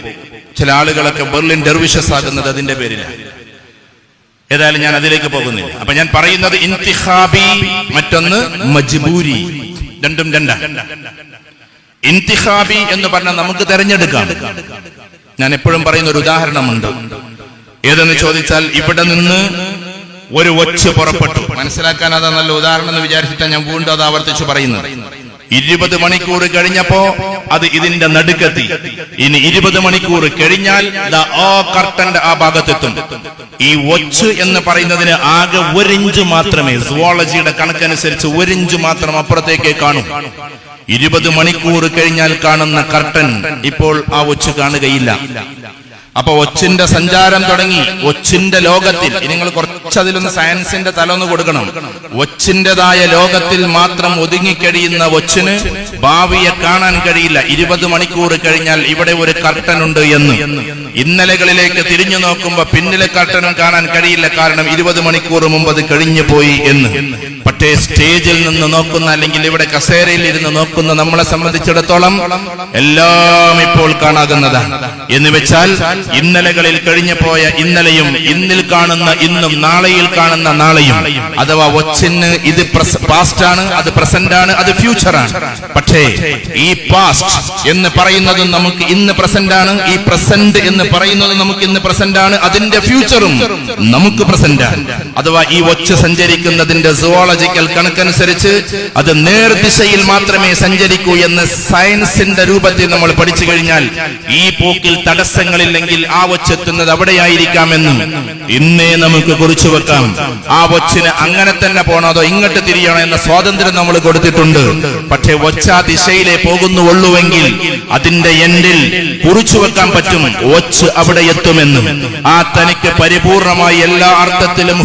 ചില ആളുകളൊക്കെ ബെർലിൻ ഡെർവിഷസ് ആകുന്നത് അതിന്റെ പേരിലാണ്. ഏതായാലും ഞാൻ അതിലേക്ക് പോകുന്നില്ല. അപ്പൊ ഞാൻ പറയുന്നത് ഇന്തിഹാബി മറ്റൊന്ന് മജ്ബൂരി. രണ്ടും രണ്ടാണ്. ഇന്തിഹാബി എന്ന് പറഞ്ഞാൽ നമുക്ക് തെരഞ്ഞെടുക്കാം. ഞാൻ എപ്പോഴും പറയുന്ന ഒരു ഉദാഹരണമുണ്ട്. ഏതെന്ന് ചോദിച്ചാൽ ഇവിടെ നിന്ന് ഒരു ഒച്ച് പുറപ്പെട്ടു. മനസ്സിലാക്കാൻ അതാ നല്ല ഉദാഹരണം എന്ന് വിചാരിച്ചിട്ടാണ് ഞാൻ വീണ്ടും അത് ആവർത്തിച്ച് പറയുന്നത്. ഇരുപത് മണിക്കൂർ കഴിഞ്ഞപ്പോ അത് ഇതിന്റെ നടുക്കെത്തി. ഇനി ഇരുപത് മണിക്കൂർ കഴിഞ്ഞാൽ ആ ഭാഗത്തെത്തും. ഈ ഒച്ച് എന്ന് പറയുന്നതിന് ആകെ ഒരിഞ്ച് മാത്രമേ സുവോളജിയുടെ കണക്കനുസരിച്ച് ഒരിഞ്ച് മാത്രം അപ്പുറത്തേക്ക് കാണൂ. ഇരുപത് മണിക്കൂർ കഴിഞ്ഞാൽ കാണുന്ന കർട്ടൻ ഇപ്പോൾ ആ ഒച്ച് കാണുകയില്ല. അപ്പൊ ഒച്ചിന്റെ സഞ്ചാരം തുടങ്ങി. ഒച്ചിന്റെ ലോകത്തിൽ ഇനി നിങ്ങൾ കുറച്ചതിലൊന്ന് സയൻസിന്റെ തലൊന്ന് കൊടുക്കണം. ഒച്ചിന്റേതായ ലോകത്തിൽ മാത്രം ഒതുങ്ങിക്കഴിയുന്ന ഒച്ചിന് ഭാവിയെ കാണാൻ കഴിയില്ല. ഇരുപത് മണിക്കൂർ കഴിഞ്ഞാൽ ഇവിടെ ഒരു കർട്ടൻ ഉണ്ട് എന്ന്. ഇന്നലകളിലേക്ക് തിരിഞ്ഞു നോക്കുമ്പോ പിന്നിലെ കർട്ടനും കാണാൻ കഴിയില്ല. കാരണം ഇരുപത് മണിക്കൂർ മുമ്പ് അത് കഴിഞ്ഞു പോയി എന്ന്. മറ്റേ സ്റ്റേജിൽ നിന്ന് നോക്കുന്ന അല്ലെങ്കിൽ ഇവിടെ കസേരയിൽ ഇരുന്ന് നോക്കുന്ന നമ്മളെ സംബന്ധിച്ചിടത്തോളം എല്ലാം ഇപ്പോൾ കാണാകുന്നതാണ് എന്ന് വെച്ചാൽ ഇന്നലകളിൽ കഴിഞ്ഞു പോയ ഇന്നലെയും ഇന്നിൽ കാണുന്ന ഇന്നും നാളെയിൽ കാണുന്ന നാളെയും. അഥവാ ഒച്ചിന് ഇത് പാസ്റ്റ് ആണ് അത് പ്രസന്റ് ആണ് അത് ഫ്യൂച്ചർ ആണ്. പക്ഷേ ഈ പാസ്റ്റ് എന്ന് പറയുന്നത് നമുക്ക് ഇന്ന് പ്രസന്റ് ആണ് ഈ പ്രസന്റ് എന്ന് പറയുന്നത് നമുക്ക് ഇന്ന് പ്രസന്റ് ആണ് അതിന്റെ ഫ്യൂച്ചറും നമുക്ക് പ്രസന്റ് ആണ്. അഥവാ ഈ ഒച്ച് സഞ്ചരിക്കുന്നതിന്റെ സുവോളജിക്കൽ കണക്കനുസരിച്ച് അത് നേർദിശയിൽ മാത്രമേ സഞ്ചരിക്കൂ എന്ന് സയൻസിന്റെ രൂപത്തിൽ നമ്മൾ പഠിച്ചു കഴിഞ്ഞാൽ ഈ പോക്കിൽ തടസ്സങ്ങളില്ലെങ്കിൽ ആ ഒച്ചെത്തുന്നത് അവിടെയായിരിക്കാമെന്നും ഇന്നേ നമുക്ക് കുറിച്ചു വെക്കാം. ആ ഒച്ചിന് അങ്ങനെ തന്നെ പോണോ അതോ ഇങ്ങോട്ട് തിരിയണോ എന്ന സ്വാതന്ത്ര്യം നമ്മൾ കൊടുത്തിട്ടുണ്ട്. പക്ഷേ ഒച്ച ദിശയിലെ പോകുന്നുവെങ്കിൽ അതിന്റെ എൻഡിൽ കുറിച്ചു വെക്കാൻ പറ്റും. ഒച്ച് അവിടെ എത്തുമെന്ന്. ആ തനിക്ക് പരിപൂർണമായി എല്ലാ അർത്ഥത്തിലും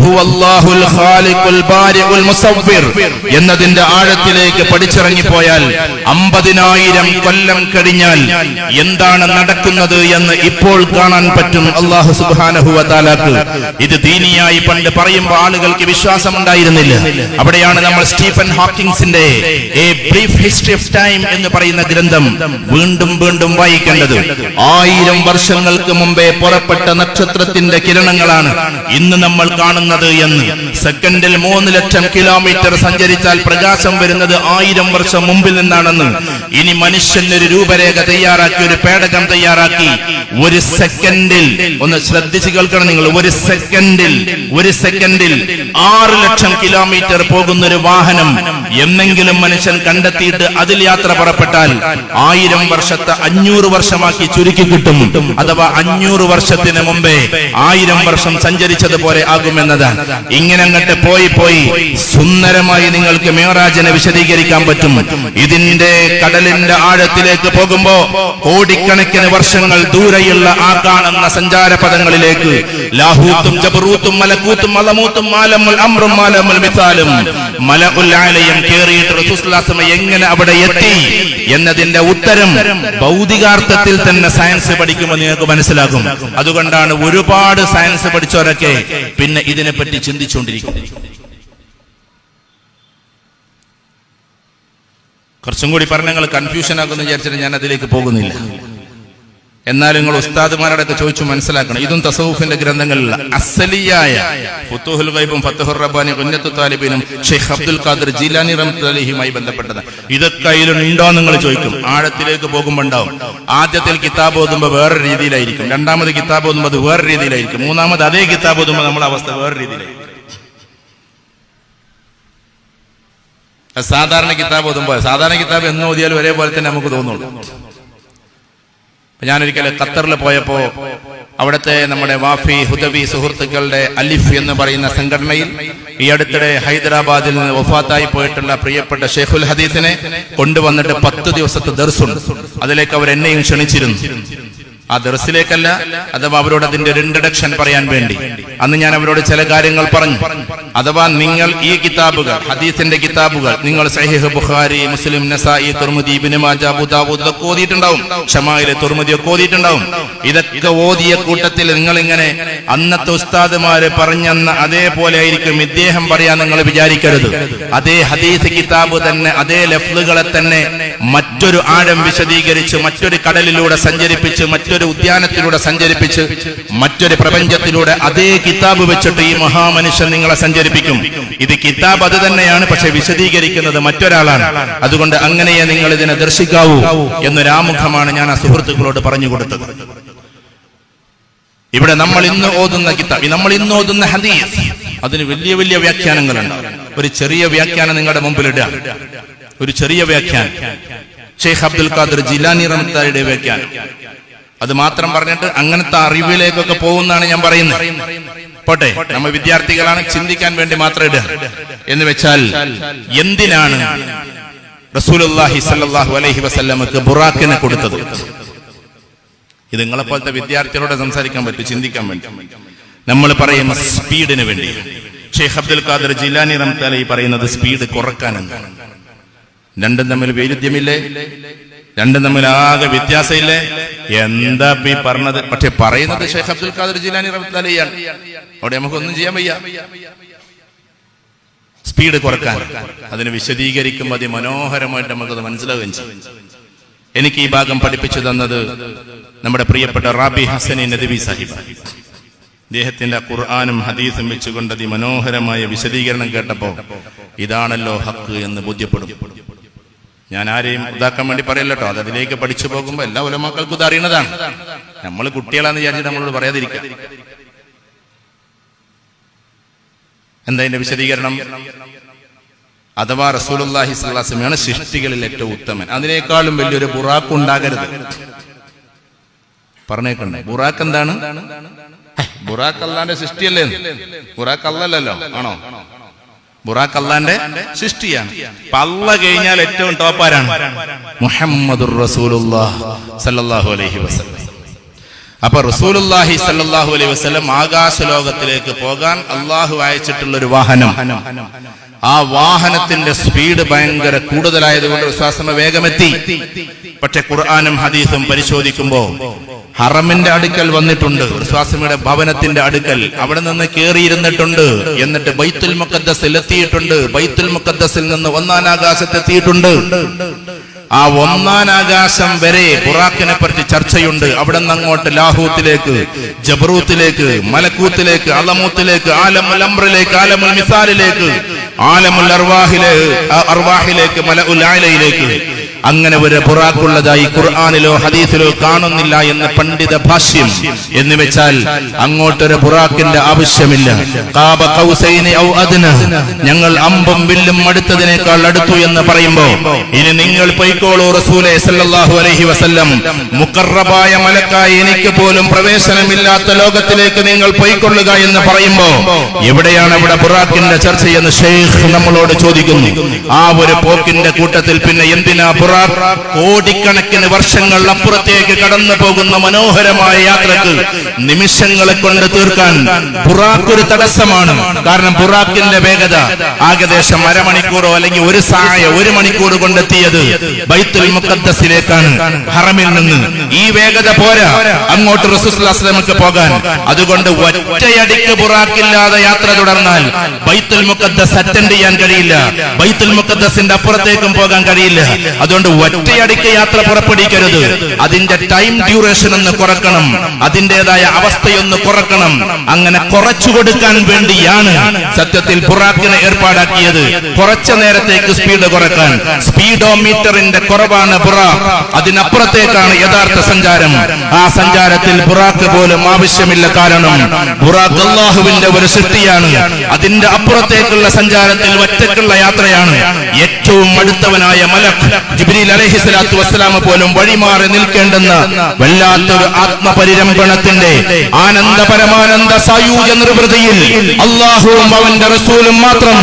എന്നതിന്റെ ആഴത്തിലേക്ക് പഠിച്ചിറങ്ങിപ്പോയാൽ അമ്പതിനായിരം കൊല്ലം കഴിഞ്ഞാൽ എന്താണ് നടക്കുന്നത് എന്ന് ഇപ്പോൾ കാണാൻ പറ്റും അള്ളാഹു സുബ്ഹാനഹു വതആലാക്ക് ഇത് ദീനിയായി പണ്ട് പറയുമ്പോൾ ആളുകൾക്ക് വിശ്വാസം ഉണ്ടായിരുന്നില്ല അവിടെയാണ് നമ്മൾ സ്റ്റീഫൻ ഹോക്കിങ്സിന്റെ ഹിസ്റ്ററി ഓഫ് ടൈം എന്ന് പറയുന്ന ഗ്രന്ഥം വീണ്ടും വീണ്ടും വായിക്കേണ്ടത്. ആയിരം വർഷങ്ങൾക്ക് മുമ്പേ പുറപ്പെട്ട നക്ഷത്രത്തിന്റെ കിരണങ്ങളാണ് ഇന്ന് നമ്മൾ കാണുന്നത് എന്ന്. സെക്കൻഡിൽ മൂന്ന് ലക്ഷം കിലോമീറ്റർ സഞ്ചരിച്ചാൽ പ്രകാശം വരുന്നത് ആയിരം വർഷം മുമ്പിൽ നിന്നാണെന്ന്. ഇനി മനുഷ്യൻ ഒരു രൂപരേഖ തയ്യാറാക്കി ഒരു പേടകം തയ്യാറാക്കി. ഒരു സെക്കൻഡിൽ ഒന്ന് ശ്രദ്ധിച്ച് കേൾക്കണം നിങ്ങൾ ഒരു സെക്കൻഡിൽ ഒരു സെക്കൻഡിൽ ആറ് ലക്ഷം കിലോമീറ്റർ പോകുന്ന ഒരു വാഹനം എന്നെങ്കിലും മനുഷ്യൻ കണ്ടെത്തിയിട്ട് അതിൽ യാത്ര പുറപ്പെട്ടാൽ ആയിരം വർഷത്തെ അഞ്ഞൂറ് വർഷമാക്കി ചുരുക്കി കിട്ടും. അഥവാ അഞ്ഞൂറ് വർഷത്തിന് മുമ്പേ ആയിരം വർഷം സഞ്ചരിച്ചതുപോലെ ആകുമെന്നതാണ് ഇങ്ങനെ അങ്ങോട്ട് പോയി പോയി സുന്ദരമായി നിങ്ങൾക്ക് മേറാജിനെ വിശദീകരിക്കാൻ പറ്റും. ഇതിന്റെ കടലിന്റെ ആഴത്തിലേക്ക് പോകുമ്പോ കോടിക്കണക്കിന് വർഷങ്ങൾ ദൂരെയുള്ള ആ കാണുന്ന സഞ്ചാര പദങ്ങളിലേക്ക് ലാഹൂത്തും ജബറൂത്തും മലക്കൂത്തും മലമൂത്തും മാലമുൽ അമ്രും മാലമുൽ മിസാലും മല ഉല്ലാലയം കേറിയിട്ട് റസൂസ്ലാസമ എങ്ങനെ അവിടെ എത്തി എന്നതിന്റെ ഉത്തരം ഭൗതികാർത്ഥത്തിൽ തന്നെ സയൻസ് പഠിക്കുമ്പോൾ നിങ്ങൾക്ക് മനസ്സിലാകും. അതുകൊണ്ടാണ് ഒരുപാട് സയൻസ് പഠിച്ചവരൊക്കെ പിന്നെ ഇതിനെപ്പറ്റി ചിന്തിച്ചുകൊണ്ടിരിക്കും. കുറച്ചും കൂടി പറഞ്ഞ കൺഫ്യൂഷൻ ആക്കുമെന്ന് വിചാരിച്ചിട്ട് ഞാൻ അതിലേക്ക് പോകുന്നില്ല. എന്നാൽ നിങ്ങൾ ഉസ്താദുമാരോടൊക്കെ ചോദിച്ചു മനസ്സിലാക്കണം. ഇതും തസൌഫിന്റെ ഗ്രന്ഥങ്ങളിലുള്ള അസലിയായ ഫുത്തുഹുൽ ഗൈബും ഫത്തുഹുർ റബ്ബാനി കുഞ്ഞത്തു താലിബിനും ഷെയ്ഖ് അബ്ദുൽ ഖാദിർ ജീലാനി റഹ്മത്തുലിഹിയുമായി ബന്ധപ്പെട്ടത് ഇതൊക്കെ അതിലുണ്ടോ നിങ്ങൾ ചോദിക്കും. ആഴത്തിലേക്ക് പോകുമ്പോൾ ഉണ്ടാവും ആദ്യത്തിൽ കിതാബ് ഓതുമ്പോൾ വേറെ രീതിയിലായിരിക്കും. രണ്ടാമത് കിതാബ് ഓതുമ്പോൾ അത് വേറെ രീതിയിലായിരിക്കും. മൂന്നാമത് അതേ കിതാബ് ഓതുമ്പോൾ നമ്മുടെ അവസ്ഥ വേറെ രീതിയിലായിരിക്കും. സാധാരണ കിതാബ് ഓതുമ്പോൾ സാധാരണ കിതാബ് എന്ന് ഓതിയാലും ഒരേപോലെ തന്നെ നമുക്ക് തോന്നുള്ളൂ. ഞാനൊരിക്കൽ ഖത്തറിൽ പോയപ്പോ അവിടുത്തെ നമ്മുടെ വാഫി ഹുദബി സുഹൃത്തുക്കളുടെ അലിഫ് എന്ന് പറയുന്ന സംഘടനയിൽ ഈ അടുത്തിടെ ഹൈദരാബാദിൽ നിന്ന് വഫാത്തായി പോയിട്ടുള്ള പ്രിയപ്പെട്ട ഷെയ്ഖുൽ ഹദീസിനെ കൊണ്ടുവന്നിട്ട് പത്ത് ദിവസത്തെ ദർസുണ്ട്. അതിലേക്ക് അവർ എന്നെയും ക്ഷണിച്ചിരുന്നു. ആ ദർസിലേക്കല്ല അഥവാ അവരോട് അതിന്റെ ഒരു ഇൻട്രഡക്ഷൻ പറയാൻ വേണ്ടി. അന്ന് ഞാൻ അവരോട് ചില കാര്യങ്ങൾ പറഞ്ഞു. അഥവാ നിങ്ങൾ ഈ കിതാബുകൾ ഹദീസിന്റെ കിതാബുകൾ നിങ്ങൾ Sahih Bukhari Muslim Nasai Tirmidhi Ibn Majah Abu Dawood ഇതൊക്കെ ഓതിയിട്ടുണ്ടാവും. ഷമായിലെ തുർമുദി ഒക്കെ ഓതിയിട്ടുണ്ടാവും. ഇതൊക്കെ ഓതിയ കൂട്ടത്തിൽ നിങ്ങൾ ഇങ്ങനെ അന്നത്തെ ഉസ്താദുമാര് പറഞ്ഞെന്ന അതേപോലെ ആയിരിക്കും ഇദ്ദേഹം പറയാൻ നിങ്ങൾ വിചാരിക്കരുത്. അതേ ഹദീസ് കിതാബ് തന്നെ അതേ ലഫ്ലുകളെ തന്നെ മറ്റൊരു ആഴം വിശദീകരിച്ച് മറ്റൊരു കടലിലൂടെ സഞ്ചരിപ്പിച്ച് മറ്റൊരു ഉദ്യാനത്തിലൂടെ സഞ്ചരിപ്പിച്ച് മറ്റൊരു പ്രപഞ്ചത്തിലൂടെ അതേ കിതാബ് വെച്ചിട്ട് ഈ മഹാമനുഷ്യൻ നിങ്ങളെ സഞ്ചരിപ്പിക്കും. ഇത് കിതാബ് അത് തന്നെയാണ് പക്ഷെ വിശദീകരിക്കുന്നത് മറ്റൊരാളാണ്. അതുകൊണ്ട് അങ്ങനെയേ നിങ്ങൾ ഇതിനെ ദർശിക്കാവൂ എന്നൊരാമുഖമാണ് ഞാൻ ആ സുഹൃത്തുക്കളോട് പറഞ്ഞു കൊടുത്തത്. ഇവിടെ നമ്മൾ ഇന്ന് ഓതുന്ന കിതാബ് നമ്മൾ ഇന്ന് ഓതുന്ന ഹദീസ് അതിന് വലിയ വലിയ വ്യാഖ്യാനങ്ങളുണ്ട്. ഒരു ചെറിയ വ്യാഖ്യാനം നിങ്ങളുടെ മുമ്പിൽ ഇടുക. ഒരു ചെറിയ വ്യാഖ്യാനം. ഷെയ്ഖ് അബ്ദുൽ ഖാദർ ജിലാനി റഹ്മത്താരുടെ വ്യാഖ്യാനം. അത് മാത്രം പറഞ്ഞിട്ട് അങ്ങനത്തെ അറിവിലേക്കൊക്കെ പോകുന്നതാണ് ഞാൻ പറയുന്നത്. പോട്ടെ നമ്മൾ വിദ്യാർത്ഥികളാണ് ചിന്തിക്കാൻ വേണ്ടി മാത്രം ഇടുക. എന്ന് വെച്ചാൽ എന്തിനാണ് റസൂലുള്ളാഹി സല്ലല്ലാഹു അലൈഹി വസല്ലമക്ക് ബുറാക്കിനെ കൊടുത്തത്? ഇത് നിങ്ങളെ പോലത്തെ വിദ്യാർത്ഥികളോട് സംസാരിക്കാൻ പറ്റും ചിന്തിക്കാൻ വേണ്ടി നമ്മൾ പറയുന്ന സ്പീഡിന് വേണ്ടി. ഷെയ്ഖ് അബ്ദുൽ ഖാദർ ജിലാനി റംതാല പറയുന്നത് സ്പീഡ് കുറക്കാനെന്ന് രണ്ടും തമ്മിൽ വൈരുദ്ധ്യമില്ലേ? രണ്ടും തമ്മിൽ ആകെ വ്യത്യാസമില്ലേ? എന്താ ഈ പറഞ്ഞത്? പക്ഷെ പറയുന്നത് ഷെയ്ഖ് അബ്ദുൽ ഖാദർ ജിലാനി റഹ്മത്തുള്ളാഹിയാണ് അവിടെ നമുക്കൊന്നും ചെയ്യാൻ വയ്യ. സ്പീഡ് കുറയ്ക്കാൻ. അതിന് വിശദീകരിക്കുമ്പോൾ അതിമനോഹരമായിട്ട് നമുക്കത് മനസ്സിലാവുകയും ചെയ്യും. എനിക്ക് ഈ ഭാഗം പഠിപ്പിച്ചു തന്നത് നമ്മുടെ പ്രിയപ്പെട്ട റാബി ഹസനി നദവി സാഹിബ്. അദ്ദേഹത്തിന്റെ ഖുർആാനും ഹദീസും വെച്ചുകൊണ്ട് അതിമനോഹരമായ വിശദീകരണം കേട്ടപ്പോ ഇതാണല്ലോ ഹക്ക് എന്ന് ബോധ്യപ്പെടും. ഞാൻ ആരെയും ഇതാക്കാൻ വേണ്ടി പറയല്ലോ അത് അതിലേക്ക് പഠിച്ചു പോകുമ്പോൾ എല്ലാ ഉലമാക്കൾക്കും ഇത് അറിയുന്നതാണ്. നമ്മൾ കുട്ടികളാന്ന് വിചാരിച്ച് നമ്മളോട് പറയാതിരിക്കാം എന്താ ഇതിന്റെ വിശദീകരണം? അഥവാ റസൂലുള്ളാഹി സ്വലാസ്മയാണ് സൃഷ്ടികളിൽ ഏറ്റവും ഉത്തമൻ. അതിനേക്കാളും വലിയൊരു ബുറാക്ക് ഉണ്ടാകരുത്. പറഞ്ഞേക്കണ്ടേ? ബുറാക്ക് എന്താണ്? ബുറാക്ക് അല്ലാന്റെ സൃഷ്ടിയല്ലേ? ബുറാക്ക് അല്ലല്ലോ ആണോ? ബുറാക്ക് അള്ളാന്റെ സൃഷ്ടിയാണ്. പല്ല കഴിഞ്ഞാൽ ഏറ്റവും ടോപ്പാരാണ് മുഹമ്മദ് റസൂലുള്ളാഹ് സല്ലല്ലാഹു അലൈഹി വസല്ലം. അപ്പൊ റസൂലുള്ളാഹി സല്ലാഹു അലൈഹി വസ്ലം ആകാശ ലോകത്തിലേക്ക് പോകാൻ അള്ളാഹു അയച്ചിട്ടുള്ള ഒരു വാഹനം. ആ വാഹനത്തിന്റെ സ്പീഡ് ഭയങ്കര കൂടുതലായതുകൊണ്ട് വിശ്വാസമ വേഗമെത്തി. പക്ഷെ ഖുർആാനും ഹദീസും പരിശോധിക്കുമ്പോ ഹറമിന്റെ അടുക്കൽ വന്നിട്ടുണ്ട്. വിശ്വാസമയുടെ ഭവനത്തിന്റെ അടുക്കൽ അവിടെ നിന്ന് കയറിയിരുന്നിട്ടുണ്ട് എന്നിട്ട് ബൈത്തുൽ മുക്കദ്ദസിൽ എത്തിയിട്ടുണ്ട്. ബൈത്തുൽ മുഖദ്ദസിൽ നിന്ന് ഒന്നാം ആകാശത്തെത്തിയിട്ടുണ്ട് ആ ഒന്നാം ആകാശം വരെ ബുറാക്കിനെ പറ്റി ചർച്ചയുണ്ട്. അവിടെ നിന്ന് അങ്ങോട്ട് ലാഹൂത്തിലേക്ക് ജബറൂത്തിലേക്ക് മലക്കൂത്തിലേക്ക് അലമൂത്തിലേക്ക് ആലമുൽ ആലമുൽ മിസാലിലേക്ക് ആലമുൽ അർവാഹിലേക്ക് അർവാഹിലേക്ക് മല ഉലായിലേക്ക് അങ്ങനെ ഒരു പുറാക്കുള്ളതായി ഖുർആാനിലോ ഹദീസിലോ കാണുന്നില്ല എന്ന് പണ്ഡിത ഭാഷ്യം. എന്ന് വെച്ചാൽ അങ്ങോട്ടൊരു പുറാക്കിന്റെ ആവശ്യമില്ല. ഞങ്ങൾ അമ്പും വില്ലും അടുത്തതിനേക്കാൾ അടുത്തു എന്ന് പറയുമ്പോ ഇനി നിങ്ങൾ പൊയ്ക്കോളൂ റസൂലെ സല്ലല്ലാഹു അലൈഹി വസല്ലം. മുക്കറബായ മലക്കായി എനിക്ക് പോലും പ്രവേശനമില്ലാത്ത ലോകത്തിലേക്ക് നിങ്ങൾ പൊയ്ക്കൊള്ളുക എന്ന് പറയുമ്പോ എവിടെയാണ് ഇവിടെ ബുറാക്കിന്റെ ചർച്ചയെന്ന് ഷെയ്ഖ് നമ്മളോട് ചോദിക്കുന്നു. ആ ഒരു പോക്കിന്റെ കൂട്ടത്തിൽ പിന്നെ എന്തിനാ കോടിക്കണക്കിന് വർഷങ്ങൾ അപ്പുറത്തേക്ക് കടന്നു പോകുന്ന മനോഹരമായ യാത്രയ്ക്ക് നിമിഷങ്ങളെ കൊണ്ട് തീർക്കാൻ ബുറാഖ് തടസ്സമാണ്. കാരണം ബുറാഖിന്റെ വേഗത ഏകദേശം അരമണിക്കൂറോ അല്ലെങ്കിൽ ഒരു സായ ഒരു മണിക്കൂർ കൊണ്ടെത്തിയത് ബൈത്തുൽ മുഖദ്ദസിലേക്കാണ്. ഹറമിൽ നിന്ന് ഈ വേഗത പോരാ. അങ്ങോട്ട് റസൂസ്ലാസ്ലമക്ക് പോകാൻ. അതുകൊണ്ട് ഒറ്റയടിക്ക് ബുറാക്കില്ലാതെ യാത്ര തുടർന്നാൽ ബൈത്തുൽ മുഖദ്ദസ് അറ്റൻഡ് ചെയ്യാൻ കഴിയില്ല. ബൈത്തുൽ മുഖദ്ദസിന്റെ അപ്പുറത്തേക്കും പോകാൻ കഴിയില്ല. അതുകൊണ്ട് ഒറ്റയടിക്ക് യാത്ര പുറപ്പെടുവിക്കരുത്. അതിന്റെ ടൈം ഡ്യൂറേഷൻ ഒന്ന് കുറക്കണം. അതിന്റെതായ അവസ്ഥയൊന്ന് കുറക്കണം. അങ്ങനെ കുറച്ചു കൊടുക്കാൻ വേണ്ടിയാണ് സത്യത്തിൽ ബുറാക്കിനെ ഏർപ്പാടാക്കിയത്. കുറച്ച നേരത്തേക്ക് സ്പീഡ് കുറയ്ക്കാൻ. സ്പീഡോമീറ്ററിന്റെ കുറവാണ് ബുറാഖ്. അതിനപ്പുറത്തേക്കാണ് യഥാർത്ഥ സഞ്ചാരം. ആ സഞ്ചാരത്തിൽ ബുറാക്ക് പോലും ആവശ്യമില്ല കാരണം ബുറാഖ് അള്ളാഹുവിന്റെ ഒരു സൃഷ്ടിയാണ്. അതിന്റെ അപ്പുറത്തേക്കുള്ള സഞ്ചാരത്തിൽ ഒറ്റക്കുള്ള യാത്രയാണ്. ഏറ്റവും അടുത്തവനായ മലക് ജിബ്രീൽ അലൈഹി സ്വലാത്തു വസ്സലാമ പോലും വഴിമാറി നിൽക്കേണ്ടെന്ന് വല്ലാത്തൊരു ആത്മപരിരംഭണത്തിന്റെ ആനന്ദ പരമാനന്ദ സായൂജ നിർവൃതിയിൽ അള്ളാഹുവും അവന്റെ റസൂലും മാത്രം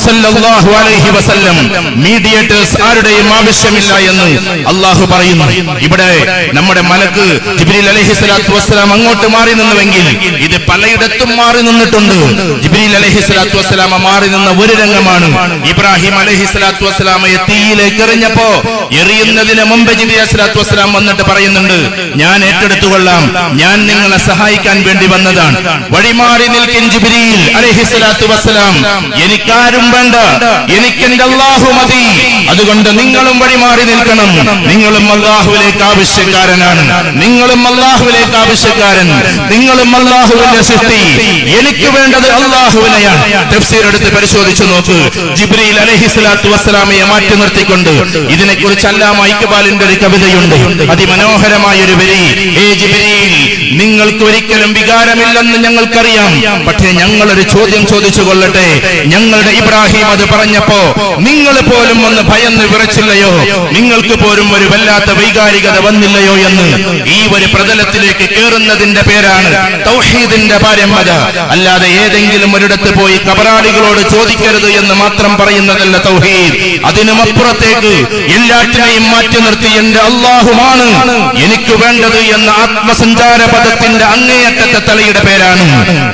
സല്ലല്ലാഹു അലൈഹി വസല്ലം മീഡിയേറ്റേഴ്സ് ആരുടെയും ആവശ്യമില്ല എന്ന് അള്ളാഹു പറയുന്നു. ഇവിടെ നമ്മുടെ മലക്ക് ജിബ്രീൽ അലഹി സ്വലാത്തു വസ്സലാം അങ്ങോട്ട് മാറി നിന്നുവെങ്കിൽ ഇത് പലയിടത്തും മാറി നിന്നിട്ടുണ്ട്. ജിബ്രീൽ അലഹി സ്വലാത്തു വസ്സലാമ മാറി നിന്ന ഒരു രംഗമാണ് ഇബ്രാഹിം അലഹി സ്വലാത്തു വസ്സലാമയെ തീയിലേക്ക് എറിഞ്ഞപ്പോ എറിയുന്നതിന് മുമ്പ് ജിബ്രീൽ അസ്ലാത്തു വസ്സലാം വന്നിട്ട് പറയുന്നുണ്ട് ഞാൻ ഏറ്റെടുത്തുകൊള്ളാം. ഞാൻ നിങ്ങളെ സഹായിക്കാൻ വേണ്ടി വന്നതാണ്. വഴിമാറി നിൽക്കും എനിക്കാരും വേണ്ട. എനിക്ക് മതി. അതുകൊണ്ട് നിങ്ങളും വഴിമാറി നിൽക്കണം. നിങ്ങളും അള്ളാഹുവിലേക്ക് ആവശ്യക്കാരനാണ്. നിങ്ങളും അള്ളാഹുവിലേക്ക് ആവശ്യക്കാരൻ. നിങ്ങളും അള്ളാഹുവിന്റെ സൃഷ്ടി. എനിക്ക് വേണ്ടത് അള്ളാഹുവിനെയാണ് തഫ്സീർ എടുത്ത് പരിശോധിച്ചു നോക്ക്. ജിബ്രീൽ അലഹിസ്ലാത്തു വസ്സലാമയെ മാറ്റി നിർത്തിക്കൊണ്ട് ഇതിനെക്കുറിച്ച് മൈക്കുബാലിന്റെ ഒരു കവിതയുണ്ട്. അതിമനോഹരമായ ഒരു വരി. നിങ്ങൾക്ക് ഒരിക്കലും വികാരമില്ലെന്ന് ഞങ്ങൾക്കറിയാം. പക്ഷേ ഞങ്ങൾ ഒരു ചോദ്യം ചോദിച്ചു കൊള്ളട്ടെ. ഞങ്ങളുടെ ഇബ്രാഹിം അത് പറഞ്ഞപ്പോ നിങ്ങൾ പോലും ഒന്ന് ഭയന്ന് വിറച്ചില്ലയോ? നിങ്ങൾക്ക് പോലും ഒരു വല്ലാത്ത വൈകാരികത വന്നില്ലയോ എന്ന്? ഈ ഒരു പ്രതലത്തിലേക്ക് കയറുന്നതിന്റെ പേരാണ് തൗഹീദിന്റെ പാരമ്പര. അല്ലാതെ ഏതെങ്കിലും ഒരിടത്ത് പോയി കബറാളികളോട് ചോദിക്കരുത് എന്ന് മാത്രം പറയുന്നതല്ല തൗഹീദ്. അതിനും അപ്പുറത്തേക്ക് എല്ലാറ്റിനെയും മാറ്റി നിർത്തി എന്റെ അള്ളാഹുമാണ്. എനിക്ക് വേണ്ടത് എന്ന ആത്മസഞ്ചാര പദത്തിന്റെ അങ്ങേയറ്റത്തെ തലയുടെ പേരാണ്.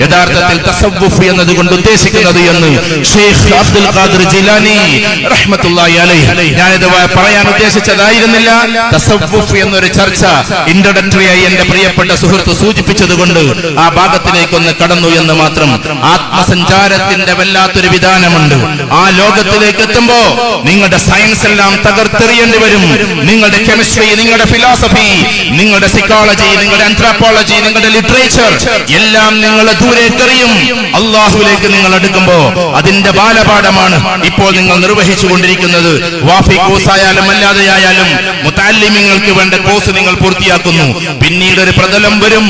യഥാർത്ഥത്തിൽ തസവ്വുഫ് എന്നതുകൊണ്ട് ഉദ്ദേശിക്കുന്നത് എന്ന് ഷെയ്ഖ് അബ്ദുൽ ഖാദിർ ജിലാനി റഹ്മത്തുള്ളാഹി അലൈഹി. ഞാനിത് പറയാൻ ഉദ്ദേശിച്ചതായിരുന്നില്ല. തസവ്വുഫ് എന്നൊരു ചർച്ച ഇൻട്രഡക്ടറിയായി എന്റെ പ്രിയപ്പെട്ട സുഹൃത്ത് സൂചിപ്പിച്ചതുകൊണ്ട് ആ ഭാഗത്തിലേക്കൊന്ന് കടന്നു എന്ന് മാത്രം. ആത്മസഞ്ചാരത്തിന്റെ വല്ലാത്തൊരു വിധാനമുണ്ട്. ആ ലോകത്തിലേക്ക് എത്തുമ്പോ നിങ്ങളുടെ സയൻസ് എല്ലാം തകർത്തെറിയേണ്ടി വരും. നിങ്ങളുടെ കെമിസ്ട്രി നിങ്ങളുടെ ഫിലോസഫി നിങ്ങളുടെ സൈക്കോളജി നിങ്ങളുടെ ആന്ത്രോപോളജി നിങ്ങളുടെ ലിറ്ററേച്ചർ എല്ലാം നിങ്ങൾ ദൂരേക്കെറിയും അള്ളാഹുലേക്ക് നിങ്ങൾ എടുക്കുമ്പോ അതിന്റെ ബാലപാഠമാണ് ഇപ്പോൾ നിങ്ങൾ നിർവഹിച്ചു കൊണ്ടിരിക്കുന്നത് വാഫി കോഴ്സ് ആയാലും അല്ലാതെയായാലും മുത്താലിമ്യങ്ങൾക്ക് വേണ്ട കോഴ്സ് നിങ്ങൾ പൂർത്തിയാക്കുന്നു. പിന്നീട് ഒരു പ്രതലം വരും.